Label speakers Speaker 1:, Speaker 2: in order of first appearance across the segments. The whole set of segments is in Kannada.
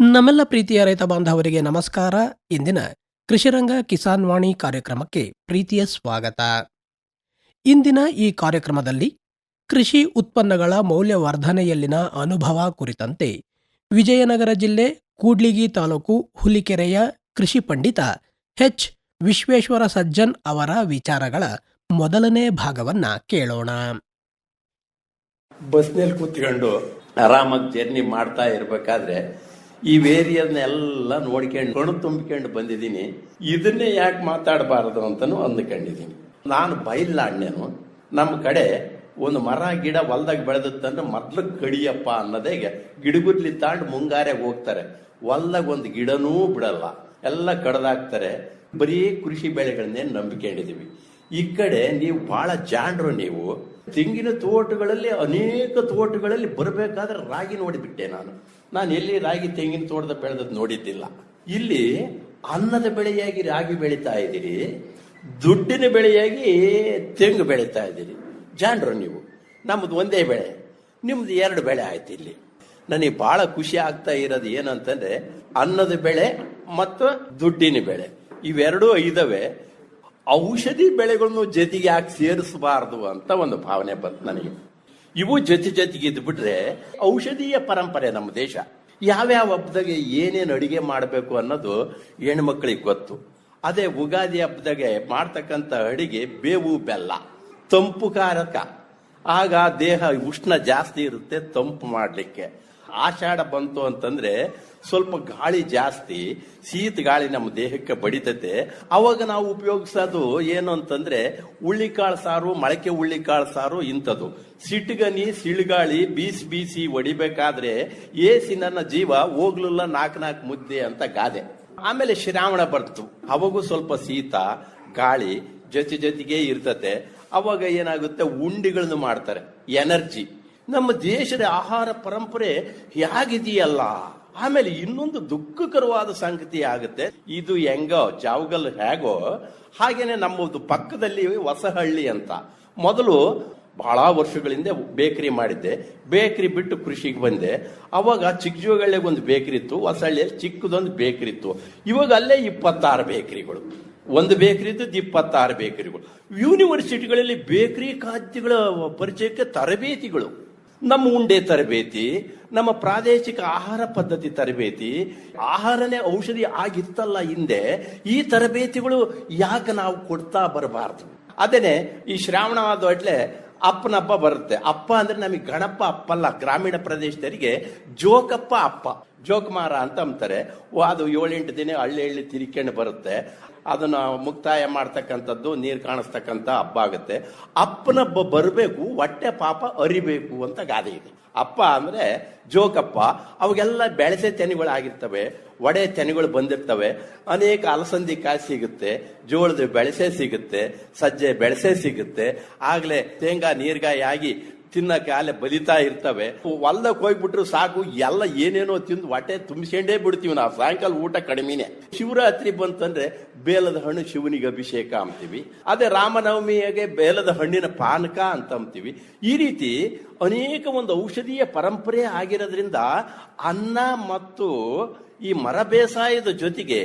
Speaker 1: ನಮ್ಮೆಲ್ಲ ಪ್ರೀತಿಯ ರೈತ ಬಾಂಧವರಿಗೆ ನಮಸ್ಕಾರ. ಇಂದಿನ ಕೃಷಿರಂಗ ಕಿಸಾನ್ ವಾಣಿ ಕಾರ್ಯಕ್ರಮಕ್ಕೆ ಪ್ರೀತಿಯ ಸ್ವಾಗತ. ಇಂದಿನ ಈ ಕಾರ್ಯಕ್ರಮದಲ್ಲಿ ಕೃಷಿ ಉತ್ಪನ್ನಗಳ ಮೌಲ್ಯವರ್ಧನೆಯಲ್ಲಿನ ಅನುಭವ ಕುರಿತಂತೆ ವಿಜಯನಗರ ಜಿಲ್ಲೆ ಕೂಡ್ಲಿಗಿ ತಾಲೂಕು ಹುಲಿಕೆರೆಯ ಕೃಷಿ ಪಂಡಿತ ಎಚ್. ವಿಶ್ವೇಶ್ವರ ಸಜ್ಜನ್ ಅವರ ವಿಚಾರಗಳ ಮೊದಲನೇ ಭಾಗವನ್ನ ಕೇಳೋಣ.
Speaker 2: ಬಸ್ನಲ್ಲಿ ಕೂತ್ಕೊಂಡು ಆರಾಮಾಗಿ ಜರ್ನಿ ಮಾಡ್ತಾ ಇರ್ಬೇಕಾದ್ರೆ ಈ ವೇರಿಯನ್ನೆಲ್ಲ ನೋಡ್ಕೊಂಡು ಕಣು ತುಂಬಿಕೊಂಡು ಬಂದಿದ್ದೀನಿ. ಇದನ್ನೇ ಯಾಕೆ ಮಾತಾಡಬಾರದು ಅಂತಾನು ಅಂದ್ಕೊಂಡಿದ್ದೀನಿ. ನಾನು ಬೈಲಾಡ್ನೇನು ನಮ್ಮ ಕಡೆ ಒಂದು ಮರ, ಗಿಡ ಹೊಲ್ದಾಗ ಬೆಳೆದಿತ್ತಂದ್ರೆ ಮೊದ್ಲು ಕಡಿಯಪ್ಪ ಅನ್ನೋದೇ ಗಿಡಗುದ್ಲಿ ತಾಂಡ್ ಮುಂಗಾರೆಗೆ ಹೋಗ್ತಾರೆ. ಹೊಲ್ದಾಗ ಒಂದು ಗಿಡನೂ ಬಿಡಲ್ಲ, ಎಲ್ಲ ಕಡ್ದಾಕ್ತಾರೆ. ಬರೀ ಕೃಷಿ ಬೆಳೆಗಳನ್ನೇ ನಂಬಿಕೊಂಡಿದ್ದೀವಿ ಈ ಕಡೆ ನೀವು ಬಹಳ ಜಾಣರು ನೀವು. ತೆಂಗಿನ ತೋಟಗಳಲ್ಲಿ, ಅನೇಕ ತೋಟಗಳಲ್ಲಿ ಬರಬೇಕಾದ್ರೆ ರಾಗಿ ನೋಡಿಬಿಟ್ಟೆ ನಾನು. ನಾನು ಎಲ್ಲಿ ರಾಗಿ ತೆಂಗಿನ ತೋಟದ ಬೆಳೆದದ್ದು ನೋಡಿದ್ದಿಲ್ಲ. ಇಲ್ಲಿ ಅನ್ನದ ಬೆಳೆಯಾಗಿ ರಾಗಿ ಬೆಳೀತಾ ಇದ್ದೀರಿ, ದುಡ್ಡಿನ ಬೆಳೆಯಾಗಿ ತೆಂಗು ಬೆಳೀತಾ ಇದ್ದೀರಿ. ಜಾಣರು ನೀವು. ನಮ್ಮದು ಒಂದೇ ಬೆಳೆ. ನಿಮ್ದು ಎರಡು ಬೆಳೆ ಆಯ್ತು ಇಲ್ಲಿ. ನನಗೆ ಬಹಳ ಖುಷಿ ಆಗ್ತಾ ಇರೋದು ಏನಂತಂದ್ರೆ, ಅನ್ನದ ಬೆಳೆ ಮತ್ತು ದುಡ್ಡಿನ ಬೆಳೆ. ಇವೆರಡೂ ಇದಾವೆ ಔಷಧಿ ಬೆಳೆಗಳನ್ನು ಜೊತೆಗೆ ಯಾಕೆ ಸೇರಿಸಬಾರದು ಅಂತ ಒಂದು ಭಾವನೆ ಬಂತು ನನಗೆ. ಇವು ಜೊತೆ ಜೊತೆಗೆ ಇದ್ದು ಬಿಟ್ರೆ ಔಷಧೀಯ ಪರಂಪರೆ ನಮ್ಮ ದೇಶ. ಯಾವ್ಯಾವ ಹಬ್ಬದಾಗೆ ಏನೇನು ಅಡಿಗೆ ಮಾಡಬೇಕು ಅನ್ನೋದು ಹೆಣ್ಮಕ್ಳಿಗೆ ಗೊತ್ತು. ಅದೇ ಉಗಾದಿ ಹಬ್ಬದಾಗೆ ಮಾಡ್ತಕ್ಕಂಥ ಅಡಿಗೆ ಬೇವು ಬೆಲ್ಲ, ತಂಪು ಕಾರಕ ಆಗ ದೇಹ ಉಷ್ಣ ಜಾಸ್ತಿ ಇರುತ್ತೆ, ತಂಪು ಮಾಡಲಿಕ್ಕೆ. ಆಷಾಢ ಬಂತು ಅಂತಂದ್ರೆ ಸ್ವಲ್ಪ ಗಾಳಿ ಜಾಸ್ತಿ, ಶೀತ ಗಾಳಿ ನಮ್ಮ ದೇಹಕ್ಕೆ ಬಡಿತತೆ. ಅವಾಗ ನಾವು ಉಪಯೋಗಿಸೋದು ಏನು ಅಂತಂದ್ರೆ ಉಳ್ಳಿಕಾಳು ಸಾರು, ಮೊಳಕೆ ಉಳ್ಳಿಕಾಳು ಸಾರು ಇಂಥದ್ದು. ಸಿಟ್ಗನಿ, ಸಿಳ್ಗಾಳಿ ಬೀಸಿ ಬೀಸಿ ಒಡಿಬೇಕಾದ್ರೆ ಏಸಿ ನನ್ನ ಜೀವ ಹೋಗ್ಲಿಲ್ಲ ನಾಲ್ಕು ನಾಲ್ಕು ಮುದ್ದೆ ಅಂತ ಗಾದೆ. ಆಮೇಲೆ ಶ್ರಾವಣ ಬರ್ತು ಅವಾಗೂ ಸ್ವಲ್ಪ ಶೀತ, ಗಾಳಿ ಜೊತೆ ಜೊತೆಗೆ ಇರ್ತತೆ. ಅವಾಗ ಏನಾಗುತ್ತೆ? ಉಂಡಿಗಳನ್ನು ಮಾಡ್ತಾರೆ. ಎನರ್ಜಿ. ನಮ್ಮ ದೇಶದ ಆಹಾರ ಪರಂಪರೆ ಹೇಗಿದೆಯಲ್ಲ? ಆಮೇಲೆ ಇನ್ನೊಂದು ದುಃಖಕರವಾದ ಸಂಗತಿ ಆಗುತ್ತೆ. ಇದು ಹೆಂಗೋ, ಜಾವಗಲ್ ಹೇಗೋ, ಹಾಗೇನೆ ನಮ್ಮದು ಪಕ್ಕದಲ್ಲಿ ಹೊಸಹಳ್ಳಿ ಅಂತ. ಮೊದಲು ಬಹಳ ವರ್ಷಗಳಿಂದ ಬೇಕರಿ ಮಾಡಿದ್ದೆ. ಬೇಕರಿ ಬಿಟ್ಟು ಕೃಷಿಗೆ ಬಂದೆ. ಅವಾಗ ಚಿಕ್ಕಜೋಗಳ್ಳಿಗೆ ಒಂದು ಬೇಕರಿ ಇತ್ತು, ಹೊಸಹಳ್ಳಿಯಲ್ಲಿ ಚಿಕ್ಕದೊಂದು ಬೇಕರಿ ಇತ್ತು. ಇವಾಗ ಅಲ್ಲೇ ಇಪ್ಪತ್ತಾರು ಬೇಕರಿಗಳು. ಒಂದು ಬೇಕರಿ ಇದ್ದದ್ದು ಇಪ್ಪತ್ತಾರು ಬೇಕರಿಗಳು. ಯೂನಿವರ್ಸಿಟಿಗಳಲ್ಲಿ ಬೇಕರಿ ಖಾದ್ಯಗಳ ಪರಿಚಯಕ್ಕೆ ತರಬೇತಿಗಳು. ನಮ್ಮ ಉಂಡೆ ತರಬೇತಿ, ನಮ್ಮ ಪ್ರಾದೇಶಿಕ ಆಹಾರ ಪದ್ಧತಿ ತರಬೇತಿ, ಆಹಾರನೇ ಔಷಧಿ ಆಗಿತ್ತಲ್ಲ ಹಿಂದೆ, ಈ ತರಬೇತಿಗಳು ಯಾಕೆ ನಾವು ಕೊಡ್ತಾ ಬರಬಾರ್ದು? ಅದೇನೆ, ಈ ಶ್ರಾವಣ ಅಪ್ಪನ ಹಬ್ಬ ಬರುತ್ತೆ. ಅಪ್ಪ ಅಂದ್ರೆ ನಮಗೆ ಗಣಪ ಅಪ್ಪಲ್ಲ, ಗ್ರಾಮೀಣ ಪ್ರದೇಶದವರಿಗೆ ಜೋಕಪ್ಪ ಅಪ್ಪ. ಜೋಕುಮಾರ ಅಂತ ಅಂತಾರೆ. ಅದು ಏಳೆಂಟು ದಿನ ಹಳ್ಳಿ ಹಳ್ಳಿ ತಿರ್ಕೊಂಡು ಬರುತ್ತೆ. ಅದನ್ನ ಮುಕ್ತಾಯ ಮಾಡ್ತಕ್ಕಂಥದ್ದು, ನೀರು ಕಾಣಿಸ್ತಕ್ಕಂಥ ಹಬ್ಬ ಆಗುತ್ತೆ. ಅಪ್ಪನ ಬರಬೇಕು, ಹೊಟ್ಟೆ ಪಾಪ ಅರಿಬೇಕು ಅಂತ ಗಾದೆ ಇದೆ. ಅಪ್ಪ ಅಂದ್ರೆ ಜೋಕಪ್ಪ. ಅವಾಗೆಲ್ಲ ಬೆಳೆಸೆ ತೆನೆಗಳು ಆಗಿರ್ತವೆ ಒಡೆ ತೆನೆಗಳು ಬಂದಿರ್ತವೆ. ಅನೇಕ ಅಲಸಂದಿ ಕಾಯಿ ಸಿಗುತ್ತೆ, ಜೋಳದ ಬೆಳೆಸೆ ಸಿಗುತ್ತೆ, ಸಜ್ಜೆ ಬೆಳೆಸೆ ಸಿಗುತ್ತೆ. ಆಗ್ಲೇ ಶೇಂಗಾ ನೀರ್ಗಾಯಿ ಆಗಿ ತಿನ್ನಕ್ಕೆ ಅಲ್ಲೇ ಬಲಿತಾ ಇರ್ತವೆ. ಹೊಲ್ದಾಗ ಹೋಗ್ಬಿಟ್ರು ಸಾಕು, ಎಲ್ಲ ಏನೇನೋ ತಿಂದು ಹೊಟ್ಟೆ ತುಂಬಿಸ್ಕೊಂಡೇ ಬಿಡ್ತೀವಿ ನಾವು. ಸಾಯಂಕಾಲ ಊಟ ಕಡಿಮೆನೆ. ಶಿವರಾತ್ರಿ ಬಂತಂದ್ರೆ ಬೇಲದ ಹಣ್ಣು ಶಿವನಿಗೆ ಅಭಿಷೇಕ ಅಂತೀವಿ. ಅದೇ ರಾಮನವಮಿಗೆ ಬೇಲದ ಹಣ್ಣಿನ ಪಾನಕ ಅಂತ ಅಂತೀವಿ. ಈ ರೀತಿ ಅನೇಕ ಒಂದು ಔಷಧೀಯ ಪರಂಪರೆ ಆಗಿರೋದ್ರಿಂದ ಅನ್ನ ಮತ್ತು ಈ ಮರ ಬೇಸಾಯದ ಜೊತೆಗೆ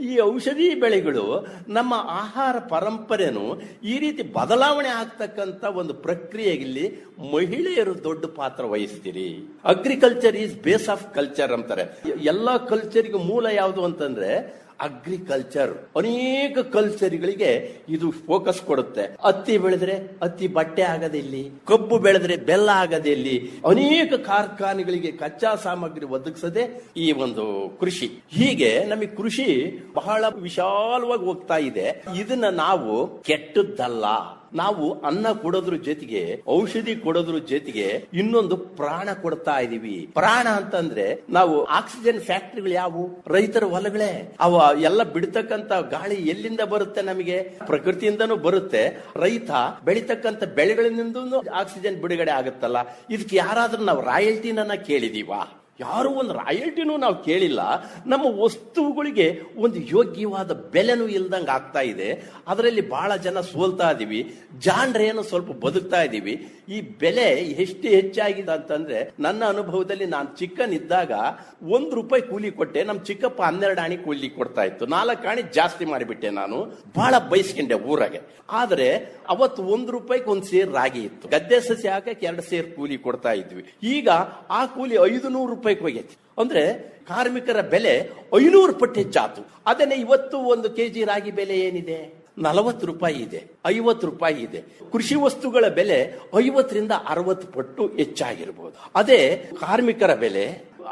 Speaker 2: ಈ ಔಷಧಿ ಬೆಳೆಗಳು ನಮ್ಮ ಆಹಾರ ಪರಂಪರೆನು ಈ ರೀತಿ ಬದಲಾವಣೆ ಆಗ್ತಕ್ಕಂಥ ಒಂದು ಪ್ರಕ್ರಿಯೆಯಲ್ಲಿ ಮಹಿಳೆಯರು ದೊಡ್ಡ ಪಾತ್ರ ವಹಿಸ್ತೀರಿ. Agriculture is base of culture ಅಂತಾರೆ. ಎಲ್ಲ ಕಲ್ಚರ್ಗೆ ಮೂಲ ಯಾವುದು ಅಂತಂದ್ರೆ ಅಗ್ರಿಕಲ್ಚರ್ ಅನೇಕ ಕಲ್ಚರ್ಗಳಿಗೆ ಇದು ಫೋಕಸ್ ಕೊಡುತ್ತೆ. ಹತ್ತಿ ಬೆಳೆದ್ರೆ ಹತ್ತಿ ಬಟ್ಟೆ ಆಗದೆ ಇಲ್ಲಿ, ಕಬ್ಬು ಬೆಳೆದ್ರೆ ಬೆಲ್ಲ ಆಗದೆ ಇಲ್ಲಿ. ಅನೇಕ ಕಾರ್ಖಾನೆಗಳಿಗೆ ಕಚ್ಚಾ ಸಾಮಗ್ರಿ ಒದಗಿಸದೆ ಈ ಒಂದು ಕೃಷಿ. ಹೀಗೆ ನಮಗೆ ಕೃಷಿ ಬಹಳ ವಿಶಾಲವಾಗಿ ಹೋಗ್ತಾ ಇದೆ. ಇದನ್ನ ನಾವು ಕೆಟ್ಟದ್ದಲ್ಲ. ನಾವು ಅನ್ನ ಕೊಡೋದ್ರ ಜೊತೆಗೆ, ಔಷಧಿ ಕೊಡೋದ್ರ ಜೊತೆಗೆ ಇನ್ನೊಂದು ಪ್ರಾಣ ಕೊಡ್ತಾ ಇದೀವಿ. ಪ್ರಾಣ ಅಂತಂದ್ರೆ ನಾವು ಆಕ್ಸಿಜನ್ ಫ್ಯಾಕ್ಟರಿಗಳು ಯಾವುವು ರೈತರ ಹೊಲಗಳೇ. ಅವ ಎಲ್ಲ ಬಿಡ್ತಕ್ಕಂತ ಗಾಳಿ ಎಲ್ಲಿಂದ ಬರುತ್ತೆ ನಮಗೆ? ಪ್ರಕೃತಿಯಿಂದನೂ ಬರುತ್ತೆ. ರೈತ ಬೆಳಿತಕ್ಕಂತ ಬೆಳೆಗಳಿಂದ ಆಕ್ಸಿಜನ್ ಬಿಡುಗಡೆ ಆಗುತ್ತಲ್ಲ. ಇದಕ್ಕೆ ಯಾರಾದ್ರೂ ನಾವು ರಾಯಲ್ಟಿನ ಕೇಳಿದೀವಾ? ಯಾರು ಒಂದು ರಾಯಲ್ಟಿನೂ ನಾವು ಕೇಳಿಲ್ಲ. ನಮ್ಮ ವಸ್ತುಗಳಿಗೆ ಒಂದು ಯೋಗ್ಯವಾದ ಬೆಲೆನೂ ಇಲ್ದಂಗೆ ಆಗ್ತಾ ಇದೆ. ಅದರಲ್ಲಿ ಬಹಳ ಜನ ಸೋಲ್ತಾ ಇದೀವಿ. ಜಾಣ್ರೇನು ಸ್ವಲ್ಪ ಬದುಕ್ತಾ ಇದ್ದೀವಿ ಈ ಬೆಲೆ ಎಷ್ಟು ಹೆಚ್ಚಾಗಿದೆ ಅಂತಂದ್ರೆ ನನ್ನ ಅನುಭವದಲ್ಲಿ ನಾನು ಚಿಕ್ಕನಿದ್ದಾಗ ಒಂದು ರೂಪಾಯಿ ಕೂಲಿ ಕೊಟ್ಟೆ ನಮ್ಮ ಚಿಕ್ಕಪ್ಪ ಹನ್ನೆರಡು ಆಣಿ ಕೂಲಿ ಕೊಡ್ತಾ ಇತ್ತು. ನಾಲ್ಕು ಆಣಿ ಜಾಸ್ತಿ ಮಾಡಿಬಿಟ್ಟೆ ನಾನು. ಬಹಳ ಬಯಸ್ಕೊಂಡೆ ಊರಾಗೆ. ಆದರೆ ಅವತ್ತು ಒಂದು ರೂಪಾಯಿಗೆ ಒಂದು ಸೇರ್ ರಾಗಿ ಇತ್ತು. ಗದ್ದೆ ಸಸಿ ಹಾಕಕ್ಕೆ ಎರಡು ಸೇರ್ ಕೂಲಿ ಕೊಡ್ತಾ ಇದ್ವಿ. ಈಗ ಆ ಕೂಲಿ ಐದು ನೂರು ರೂಪಾಯಿಗೆ ಹೋಗೈತಿ. ಅಂದ್ರೆ ಕಾರ್ಮಿಕರ ಬೆಲೆ ಐನೂರು ಪಟ್ಟು ಹೆಚ್ಚಾತು. ಅದನ್ನೇ ಇವತ್ತು ಒಂದು ಕೆಜಿ ರಾಗಿ ಬೆಲೆ ಏನಿದೆ? ನಲವತ್ತು ರೂಪಾಯಿ ಇದೆ, ಐವತ್ತು ರೂಪಾಯಿ ಇದೆ. ಕೃಷಿ ವಸ್ತುಗಳ ಬೆಲೆ ಐವತ್ತರಿಂದ ಅರವತ್ತು ಪಟ್ಟು ಹೆಚ್ಚಾಗಿರ್ಬೋದು. ಅದೇ ಕಾರ್ಮಿಕರ ಬೆಲೆ,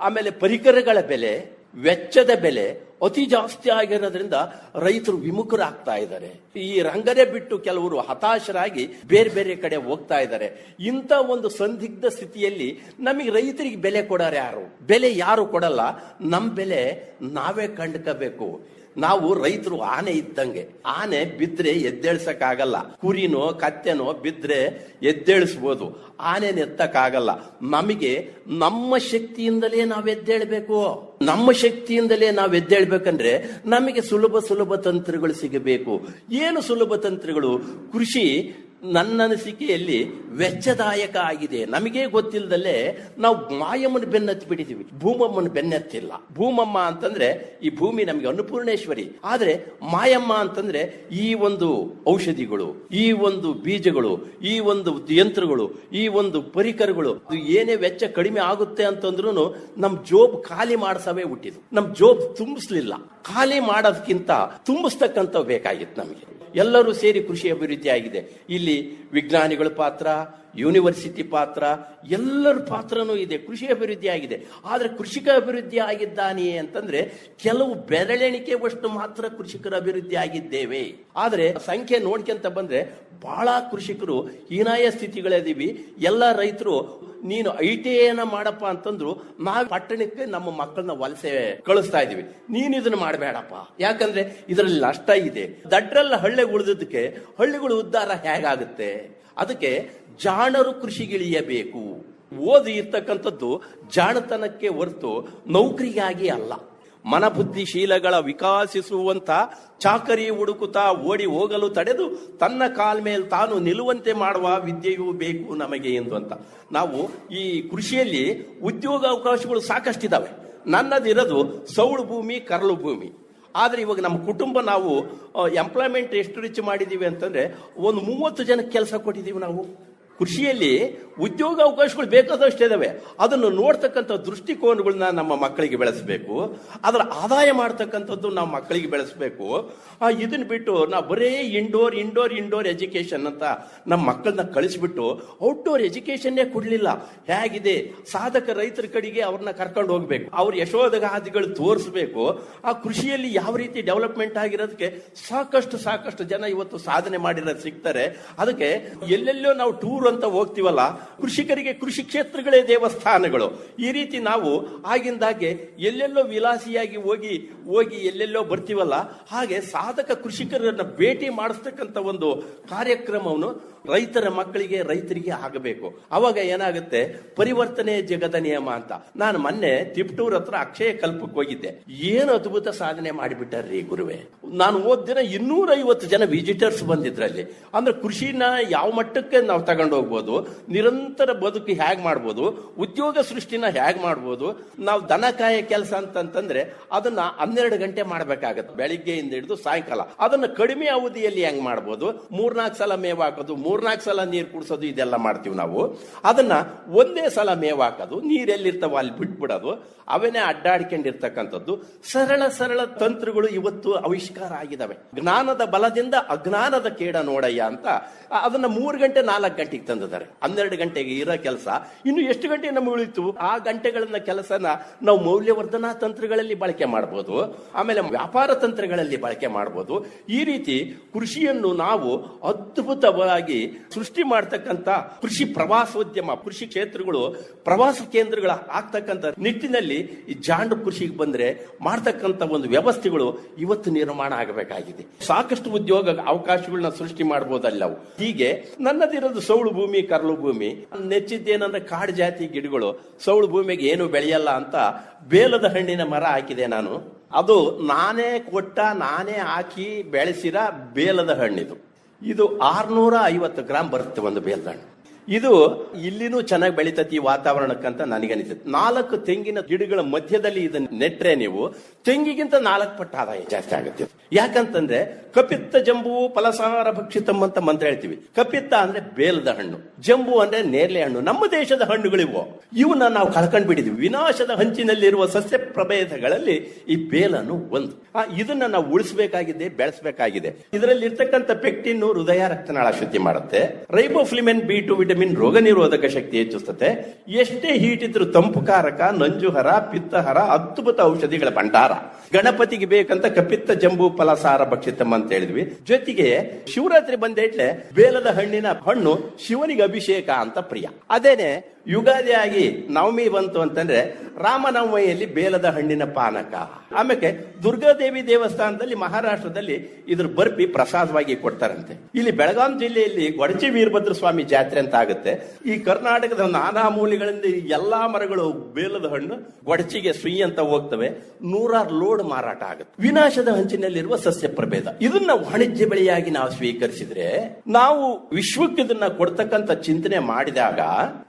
Speaker 2: ಆಮೇಲೆ ಪರಿಕರಗಳ ಬೆಲೆ ವೆಚ್ಚದ ಬೆಲೆ ಅತಿ ಜಾಸ್ತಿ ಆಗಿರೋದ್ರಿಂದ ರೈತರು ವಿಮುಖರಾಗ್ತಾ ಇದ್ದಾರೆ. ಈ ರಂಗನೆ ಬಿಟ್ಟು ಕೆಲವರು ಹತಾಶರಾಗಿ ಬೇರೆ ಬೇರೆ ಕಡೆ ಹೋಗ್ತಾ ಇದ್ದಾರೆ. ಇಂಥ ಒಂದು ಸಂದಿಗ್ಧ ಸ್ಥಿತಿಯಲ್ಲಿ ನಮಗೆ ರೈತರಿಗೆ ಬೆಲೆ ಕೊಡೋರು ಯಾರು? ಬೆಲೆ ಯಾರು ಕೊಡಲ್ಲ? ನಮ್ಮ ಬೆಲೆ ನಾವೇ ಕಂಡ್ಕೋಬೇಕು. ನಾವು ರೈತರು ಆನೆ ಇದ್ದಂಗೆ. ಆನೆ ಬಿದ್ರೆ ಎದ್ದೇಳ್ಸಕ್ಕಾಗಲ್ಲ. ಕುರಿನೋ, ಕತ್ತೆನೋ ಬಿದ್ರೆ ಎದ್ದೇಳಿಸ್ಬೋದು. ಆನೆ ಎತ್ತಕ್ಕಾಗಲ್ಲ ನಮಗೆ ನಮ್ಮ ಶಕ್ತಿಯಿಂದಲೇ ನಾವು ಎದ್ದೇಳ್ಬೇಕು. ನಮ್ಮ ಶಕ್ತಿಯಿಂದಲೇ ನಾವು ಎದ್ದೇಳ್ಬೇಕಂದ್ರೆ ನಮಗೆ ಸುಲಭ ಸುಲಭ ತಂತ್ರಗಳು ಸಿಗಬೇಕು. ಏನು ಸುಲಭ ತಂತ್ರಗಳು? ಕೃಷಿ ನನ್ನ ಅನಿಸಿಕೆಯಲ್ಲಿ ವೆಚ್ಚದಾಯಕ ಆಗಿದೆ. ನಮಗೆ ಗೊತ್ತಿಲ್ಲದಲ್ಲೇ ನಾವು ಮಾಯಮ್ಮನ ಬೆನ್ನತ್ತಿ ಬಿಟ್ಟಿದ್ದೀವಿ. ಭೂಮಮ್ಮನ ಬೆನ್ನತ್ತಿಲ್ಲ. ಭೂಮಮ್ಮ ಅಂತಂದ್ರೆ ಈ ಭೂಮಿ ನಮಗೆ ಅನ್ನಪೂರ್ಣೇಶ್ವರಿ. ಆದ್ರೆ ಮಾಯಮ್ಮ ಅಂತಂದ್ರೆ ಈ ಒಂದು ಔಷಧಿಗಳು, ಈ ಒಂದು ಬೀಜಗಳು, ಈ ಒಂದು ಯಂತ್ರಗಳು, ಈ ಒಂದು ಪರಿಕರಗಳು. ಏನೇ ವೆಚ್ಚ ಕಡಿಮೆ ಆಗುತ್ತೆ ಅಂತಂದ್ರೂ ನಮ್ ಜೋಬ್ ಖಾಲಿ ಮಾಡಿಸವೇ ಹುಟ್ಟಿದ್ವು ನಮ್ ಜೋಬ್ ತುಂಬಿಸ್ಲಿಲ್ಲ. ಖಾಲಿ ಮಾಡೋದಕ್ಕಿಂತ ತುಂಬಿಸ್ತಕ್ಕಂಥ ಬೇಕಾಗಿತ್ತು ನಮಗೆ. ಎಲ್ಲರೂ ಸೇರಿ ಕೃಷಿ ಅಭಿವೃದ್ಧಿ ಆಗಿದೆ. ಇಲ್ಲಿ ವಿಜ್ಞಾನಿಗಳ ಪಾತ್ರ ಯೂನಿವರ್ಸಿಟಿ ಪಾತ್ರ, ಎಲ್ಲರ ಪಾತ್ರನೂ ಇದೆ, ಕೃಷಿ ಅಭಿವೃದ್ಧಿ ಆಗಿದೆ. ಆದರೆ ಕೃಷಿಕ ಅಭಿವೃದ್ಧಿ ಆಗಿದ್ದಾನೆಯೇ ಅಂತಂದ್ರೆ ಕೆಲವು ಬೆರಳೆಣಿಕೆವಷ್ಟು ಮಾತ್ರ ಕೃಷಿಕರ ಅಭಿವೃದ್ಧಿ ಆಗಿದ್ದೇವೆ. ಆದರೆ ಸಂಖ್ಯೆ ನೋಡ್ಕೊಂತ ಬಂದ್ರೆ ಬಹಳ ಕೃಷಿಕರು ಹೀನಾಯ ಸ್ಥಿತಿಗಳಿದೀವಿ ಎಲ್ಲ ರೈತರು, ನೀನು ಐ ಟಿ ಐನ ಮಾಡಪ್ಪ ಅಂತಂದ್ರು ನಾವು ಪಟ್ಟಣಕ್ಕೆ ನಮ್ಮ ಮಕ್ಕಳನ್ನ ವಲಸೆ ಕಳಿಸ್ತಾ ಇದೀವಿ ನೀನು ಇದನ್ನ ಮಾಡಬೇಡಪ್ಪ. ಯಾಕಂದ್ರೆ ಇದರಲ್ಲಿ ನಷ್ಟ ಇದೆ. ದಡ್ರಲ್ಲ ಹಳ್ಳಿ ಉಳಿದಕ್ಕೆ ಹಳ್ಳಿಗಳು ಉದ್ಧಾರ ಹೇಗಾಗುತ್ತೆ? ಅದಕ್ಕೆ ಜಾಣರು ಕೃಷಿಗಿಳಿಯಬೇಕು. ಓದಿ ಇರ್ತಕ್ಕಂಥದ್ದು ಜಾಣತನಕ್ಕೆ ಹೊರತು ನೌಕರಿಗಾಗಿ ಅಲ್ಲ. ಮನಬುದ್ಧಿಶೀಲಗಳ ವಿಕಾಸಿಸುವಂತ ಚಾಕರಿ ಹುಡುಕುತ್ತಾ ಓಡಿ ಹೋಗಲು ತಡೆದು ತನ್ನ ಕಾಲ್ ಮೇಲೆ ತಾನು ನಿಲ್ಲುವಂತೆ ಮಾಡುವ ವಿದ್ಯೆಯೂ ಬೇಕು ನಮಗೆ ಎಂದು ಅಂತ. ನಾವು ಈ ಕೃಷಿಯಲ್ಲಿ ಉದ್ಯೋಗ ಅವಕಾಶಗಳು ಸಾಕಷ್ಟಿದಾವೆ. ನನ್ನದಿರೋದು ಸೌಳು ಭೂಮಿ, ಕರಳು ಭೂಮಿ. ಆದ್ರೆ ಇವಾಗ ನಮ್ಮ ಕುಟುಂಬ ನಾವು ಎಂಪ್ಲಾಯ್ಮೆಂಟ್ ಎಷ್ಟು ರಿಚ್ ಮಾಡಿದ್ದೀವಿ ಅಂತಂದ್ರೆ, ಒಂದು ಮೂವತ್ತು ಜನಕ್ಕೆ ಕೆಲಸ ಕೊಟ್ಟಿದ್ದೀವಿ ನಾವು. ಕೃಷಿಯಲ್ಲಿ ಉದ್ಯೋಗ ಅವಕಾಶಗಳು ಬೇಕಾದಷ್ಟು ಇದಾವೆ. ಅದನ್ನು ನೋಡ್ತಕ್ಕಂಥ ದೃಷ್ಟಿಕೋನಗಳನ್ನ ನಮ್ಮ ಮಕ್ಕಳಿಗೆ ಬೆಳೆಸಬೇಕು. ಅದರ ಆದಾಯ ಮಾಡ್ತಕ್ಕಂಥದ್ದು ನಾವು ಮಕ್ಕಳಿಗೆ ಬೆಳೆಸಬೇಕು. ಇದನ್ನ ಬಿಟ್ಟು ನಾವು ಬರೇ ಇಂಡೋರ್ ಇಂಡೋರ್ ಇಂಡೋರ್ ಎಜುಕೇಶನ್ ಅಂತ ನಮ್ಮ ಮಕ್ಕಳನ್ನ ಕಳಿಸ್ಬಿಟ್ಟು ಔಟ್ಡೋರ್ ಎಜುಕೇಷನ್ನೇ ಕೊಡಲಿಲ್ಲ. ಹೇಗಿದೆ? ಸಾಧಕ ರೈತರ ಕಡೆಗೆ ಅವ್ರನ್ನ ಕರ್ಕೊಂಡು ಹೋಗ್ಬೇಕು. ಅವ್ರ ಯಶೋಧಗಾದಿಗಳು ತೋರಿಸ್ಬೇಕು. ಆ ಕೃಷಿಯಲ್ಲಿ ಯಾವ ರೀತಿ ಡೆವಲಪ್ಮೆಂಟ್ ಆಗಿರೋದಕ್ಕೆ ಸಾಕಷ್ಟು ಸಾಕಷ್ಟು ಜನ ಇವತ್ತು ಸಾಧನೆ ಮಾಡಿರೋದು ಸಿಗ್ತಾರೆ. ಅದಕ್ಕೆ ಎಲ್ಲೆಲ್ಲೋ ನಾವು ಟೂರ್ ಅಂತ ಹೋಗ್ತೀವಲ್ಲ ಕೃಷಿಕರಿಗೆ ಕೃಷಿ ಕ್ಷೇತ್ರಗಳೇ ದೇವಸ್ಥಾನಗಳು. ಈ ರೀತಿ ನಾವು ಆಗಿಂದಾಗೆ ಎಲ್ಲೆಲ್ಲೋ ವಿಲಾಸಿಯಾಗಿ ಹೋಗಿ ಹೋಗಿ ಎಲ್ಲೆಲ್ಲೋ ಬರ್ತೀವಲ್ಲ, ಹಾಗೆ ಸಾಧಕ ಕೃಷಿಕರನ್ನು ಭೇಟಿ ಮಾಡಿಸ್ತಕ್ಕಂಥ ಒಂದು ಕಾರ್ಯಕ್ರಮವನ್ನು ರೈತರ ಮಕ್ಕಳಿಗೆ, ರೈತರಿಗೆ ಆಗಬೇಕು. ಅವಾಗ ಏನಾಗುತ್ತೆ? ಪರಿವರ್ತನೆ ಜಗದ ನಿಯಮ ಅಂತ. ನಾನು ಮೊನ್ನೆ ತಿಪ್ಟೂರ್ ಹತ್ರ ಅಕ್ಷಯ ಕಲ್ಪಕ್ಕೆ ಹೋಗಿದ್ದೆ. ಏನು ಅದ್ಭುತ ಸಾಧನೆ ಮಾಡಿಬಿಟ್ಟಾರ್ರಿ ಗುರುವೆ. ನಾನು ಹೋದ ದಿನ ಇನ್ನೂರ ಜನ ವಿಸಿಟರ್ಸ್ ಬಂದಿದ್ರಲ್ಲಿ. ಅಂದ್ರೆ ಕೃಷಿನ ಯಾವ ಮಟ್ಟಕ್ಕೆ ನಾವು ತಗೊಂಡು ಹೋಗ್ಬೋದು ನಿರಂತರ ಬದುಕು ಹೇಗ್ ಮಾಡ್ಬೋದು? ಉದ್ಯೋಗ ಸೃಷ್ಟಿನ ಹೇಗ್ ಮಾಡ್ಬೋದು? ನಾವು ದನ ಕಾಯ ಕೆಲಸ ಅಂತಂತಂದ್ರೆ ಅದನ್ನ ಹನ್ನೆರಡು ಗಂಟೆ ಮಾಡ್ಬೇಕಾಗತ್ತೆ. ಬೆಳಿಗ್ಗೆಯಿಂದ ಹಿಡಿದು ಸಾಯಂಕಾಲ. ಅದನ್ನ ಕಡಿಮೆ ಅವಧಿಯಲ್ಲಿ ಹೆಂಗ್ ಮಾಡ್ಬೋದು? ಮೂರ್ನಾಲ್ಕು ಸಲ ಮೇವ್ ಹಾಕೋದು ಮೂರ್ನಾಲ್ಕು ಸಲ ನೀರು ಕುಡಿಸೋದು, ಇದೆಲ್ಲ ಮಾಡ್ತೀವಿ ನಾವು. ಅದನ್ನ ಒಂದೇ ಸಲ ಮೇವು ಹಾಕೋದು ನೀರ್ ಎಲ್ಲಿರ್ತಾವ ಅಲ್ಲಿ ಬಿಟ್ಬಿಡೋದು. ಅವನೇ ಅಡ್ಡಾಡ್ಕೊಂಡಿರ್ತಕ್ಕಂಥದ್ದು. ಸರಳ ಸರಳ ತಂತ್ರಗಳು ಇವತ್ತು ಆವಿಷ್ಕಾರ ಆಗಿದಾವೆ. ಜ್ಞಾನದ ಬಲದಿಂದ ಅಜ್ಞಾನದ ಕೇಡ ನೋಡಯ್ಯ ಅಂತ, ಅದನ್ನ ಮೂರು ಗಂಟೆ ನಾಲ್ಕು ಗಂಟೆಗೆ ತಂದಿದ್ದಾರೆ. ಹನ್ನೆರಡು ಗಂಟೆಗೆ ಇರೋ ಕೆಲಸ ಇನ್ನು ಎಷ್ಟು ಗಂಟೆ ನಮ್ಗೆ ಉಳಿತು? ಆ ಗಂಟೆಗಳನ್ನ ಕೆಲಸನ ನಾವು ಮೌಲ್ಯವರ್ಧನಾ ತಂತ್ರಗಳಲ್ಲಿ ಬಳಕೆ ಮಾಡಬಹುದು ಆಮೇಲೆ ವ್ಯಾಪಾರ ತಂತ್ರಗಳಲ್ಲಿ ಬಳಕೆ ಮಾಡಬಹುದು ಈ ರೀತಿ ಕೃಷಿಯನ್ನು ನಾವು ಅದ್ಭುತವಾಗಿ ಸೃಷ್ಟಿ ಮಾಡ್ತಕ್ಕಂಥ ಕೃಷಿ ಪ್ರವಾಸೋದ್ಯಮ, ಕೃಷಿ ಕ್ಷೇತ್ರಗಳು, ಪ್ರವಾಸ ಕೇಂದ್ರಗಳ ಆಗ್ತಕ್ಕಂಥ ನಿಟ್ಟಿನಲ್ಲಿ ಈ ಜಾಂಡು ಕೃಷಿಗೆ ಬಂದ್ರೆ ಮಾಡ್ತಕ್ಕಂಥ ಒಂದು ವ್ಯವಸ್ಥೆಗಳು ಇವತ್ತು ನಿರ್ಮಾಣ ಆಗಬೇಕಾಗಿದೆ. ಸಾಕಷ್ಟು ಉದ್ಯೋಗ ಅವಕಾಶಗಳನ್ನ ಸೃಷ್ಟಿ ಮಾಡಬಹುದಲ್ಲವು ಹೀಗೆ ನನ್ನದಿರೋದು ಸೌಳು ಭೂಮಿ, ಕರಳು ಭೂಮಿ. ನೆಚ್ಚಿದ್ದೇನಂದ್ರೆ ಕಾಡು ಜಾತಿ ಗಿಡಗಳು. ಸೌಳು ಭೂಮಿಗೆ ಏನು ಬೆಳೆಯಲ್ಲ ಅಂತ ಬೇಲದ ಹಣ್ಣಿನ ಮರ ಹಾಕಿದೆ ನಾನು. ಅದು ನಾನೇ ಕೊಟ್ಟ, ನಾನೇ ಹಾಕಿ ಬೆಳೆಸಿರ ಬೇಲದ ಹಣ್ಣಿದು. ಇದು ಆರ್ನೂರ ಐವತ್ತು ಗ್ರಾಮ್ ಬರುತ್ತೆ ಒಂದು ಬೇಲದ ಹಣ್ಣು. ಇದು ಇಲ್ಲಿನೂ ಚೆನ್ನಾಗಿ ಬೆಳೀತತಿ ಈ ವಾತಾವರಣಕ್ಕಂತ ನನಗನಿಸುತ್ತೆ. ನಾಲ್ಕು ತೆಂಗಿನ ಗಿಡಗಳ ಮಧ್ಯದಲ್ಲಿ ಇದನ್ನ ನೆಟ್ರೆ ನೀವು, ತೆಂಗಿಗಿಂತ ನಾಲ್ಕು ಪಟ್ಟು ಆದಾಯ ಜಾಸ್ತಿ ಆಗುತ್ತೆ. ಯಾಕಂತಂದ್ರೆ, ಕಪಿತ್ತ ಜಂಬು ಫಲಸಾರ ಭಕ್ಷಿತಂ ಅಂತ ಮಂತ್ರ ಹೇಳ್ತೀವಿ. ಕಪಿತ್ತ ಅಂದ್ರೆ ಬೇಲದ ಹಣ್ಣು. ಜಂಬು ಅಂದ್ರೆ ನೇರಳೆ ಹಣ್ಣು. ನಮ್ಮ ದೇಶದ ಹಣ್ಣುಗಳಿವು. ಇವನ್ನ ನಾವು ಕಳ್ಕೊಂಡ್ ಬಿಡಿದ್ವಿ. ವಿನಾಶದ ಹಂಚಿನಲ್ಲಿರುವ ಸಸ್ಯ ಪ್ರಭೇದಗಳಲ್ಲಿ ಈ ಬೇಲನು ಒಂದು. ಇದನ್ನ ನಾವು ಉಳಿಸಬೇಕಾಗಿದೆ, ಬೆಳೆಸಬೇಕಾಗಿದೆ. ಇದರಲ್ಲಿ ಇರ್ತಕ್ಕಂಥ ಪೆಕ್ಟಿನ್ ಹೃದಯ ರಕ್ತನಾಳ ಶುದ್ಧಿ ಮಾಡುತ್ತೆ. ರೈಬೋಫ್ಲಿಮೆನ್ ಬಿ ಟು ವಿಟಮಿನ್ ರೋಗ ನಿರೋಧಕ ಶಕ್ತಿ ಹೆಚ್ಚಿಸುತ್ತೆ. ಎಷ್ಟೇ ಹೀಟ್ ಇದ್ರೂ ತಂಪುಕಾರಕ ನಂಜುಹರ ಪಿತ್ತಹರ ಅದ್ಭುತ ಔಷಧಿಗಳ ಭಂಡಾರ. ಗಣಪತಿಗೆ ಬೇಕಂತ ಕಪಿತ್ತ, ಜಂಬೂ, ಫಲಸಾರ ಭಕ್ಷಿತಮ್ಮ ಅಂತ ಹೇಳಿದ್ವಿ. ಜೊತೆಗೆ ಶಿವರಾತ್ರಿ ಬಂದೇಟ್ಲೆ ಬೇಲದ ಹಣ್ಣಿನ ಹಣ್ಣು ಶಿವನಿಗೆ ಅಭಿಷೇಕ ಅಂತ ಪ್ರಿಯ. ಅದೇನೆ ಯುಗಾದಿ ಆಗಿ ನವಮಿ ಬಂತು ಅಂತಂದ್ರೆ ರಾಮನವಮಿಯಲ್ಲಿ ಬೇಲದ ಹಣ್ಣಿನ ಪಾನಕ. ಆಮೇಲೆ ದುರ್ಗಾದೇವಿ ದೇವಸ್ಥಾನದಲ್ಲಿ ಮಹಾರಾಷ್ಟ್ರದಲ್ಲಿ ಇದ್ರ ಬರ್ಪಿ ಪ್ರಸಾದವಾಗಿ ಕೊಡ್ತಾರಂತೆ. ಇಲ್ಲಿ ಬೆಳಗಾಂ ಜಿಲ್ಲೆಯಲ್ಲಿ ಗೊಡಚಿ ವೀರಭದ್ರ ಸ್ವಾಮಿ ಜಾತ್ರೆ ಅಂತ ಆಗುತ್ತೆ. ಈ ಕರ್ನಾಟಕದ ನಾನಾ ಮೂಲೆಗಳಿಂದ ಎಲ್ಲಾ ಮರಗಳು ಬೇಲದ ಹಣ್ಣು ಗೊಡಚಿಗೆ ಸುಯಿ ಅಂತ ಹೋಗ್ತವೆ. ನೂರಾರು ಲೋಡ್ ಮಾರಾಟ ಆಗುತ್ತೆ. ವಿನಾಶದ ಹಂಚಿನಲ್ಲಿರುವ ಸಸ್ಯ ಪ್ರಭೇದ. ಇದನ್ನ ವಾಣಿಜ್ಯ ಬೆಳೆಯಾಗಿ ನಾವು ಸ್ವೀಕರಿಸಿದ್ರೆ ನಾವು ವಿಶ್ವಕ್ಕೆ ಇದನ್ನ ಕೊಡ್ತಕ್ಕಂತ ಚಿಂತನೆ ಮಾಡಿದಾಗ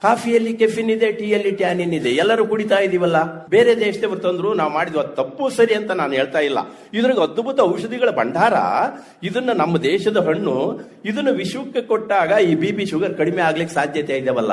Speaker 2: ಕಾಫಿಯಲ್ಲಿ ಕೆಫಿನ್ ಇದೆ, ಟೀಯಲ್ಲಿ ಟ್ಯಾನಿನ್ ಇದೆ. ಎಲ್ಲರೂ ಕುಡಿತಾ ಇದೀವಲ್ಲ? ಬೇರೆ ದೇಶದವರು ತಂದ್ರು, ನಾವು ಮಾಡಿದ್ವಿ ತಪ್ಪು ಸರಿ ಅಂತ ನಾನು ಹೇಳ್ತಾ ಇಲ್ಲ. ಇದ್ರಾಗ ಅದ್ಭುತ ಔಷಧಿಗಳ ಭಂಡಾರ, ಇದನ್ನ ನಮ್ಮ ದೇಶದ ಹಣ್ಣು, ಇದನ್ನ ವಿಶ್ವಕ್ಕೆ ಕೊಟ್ಟಾಗ ಈ ಬಿ ಪಿ ಶುಗರ್ ಕಡಿಮೆ ಆಗ್ಲಿಕ್ಕೆ ಸಾಧ್ಯತೆ ಇದಾವಲ್ಲ?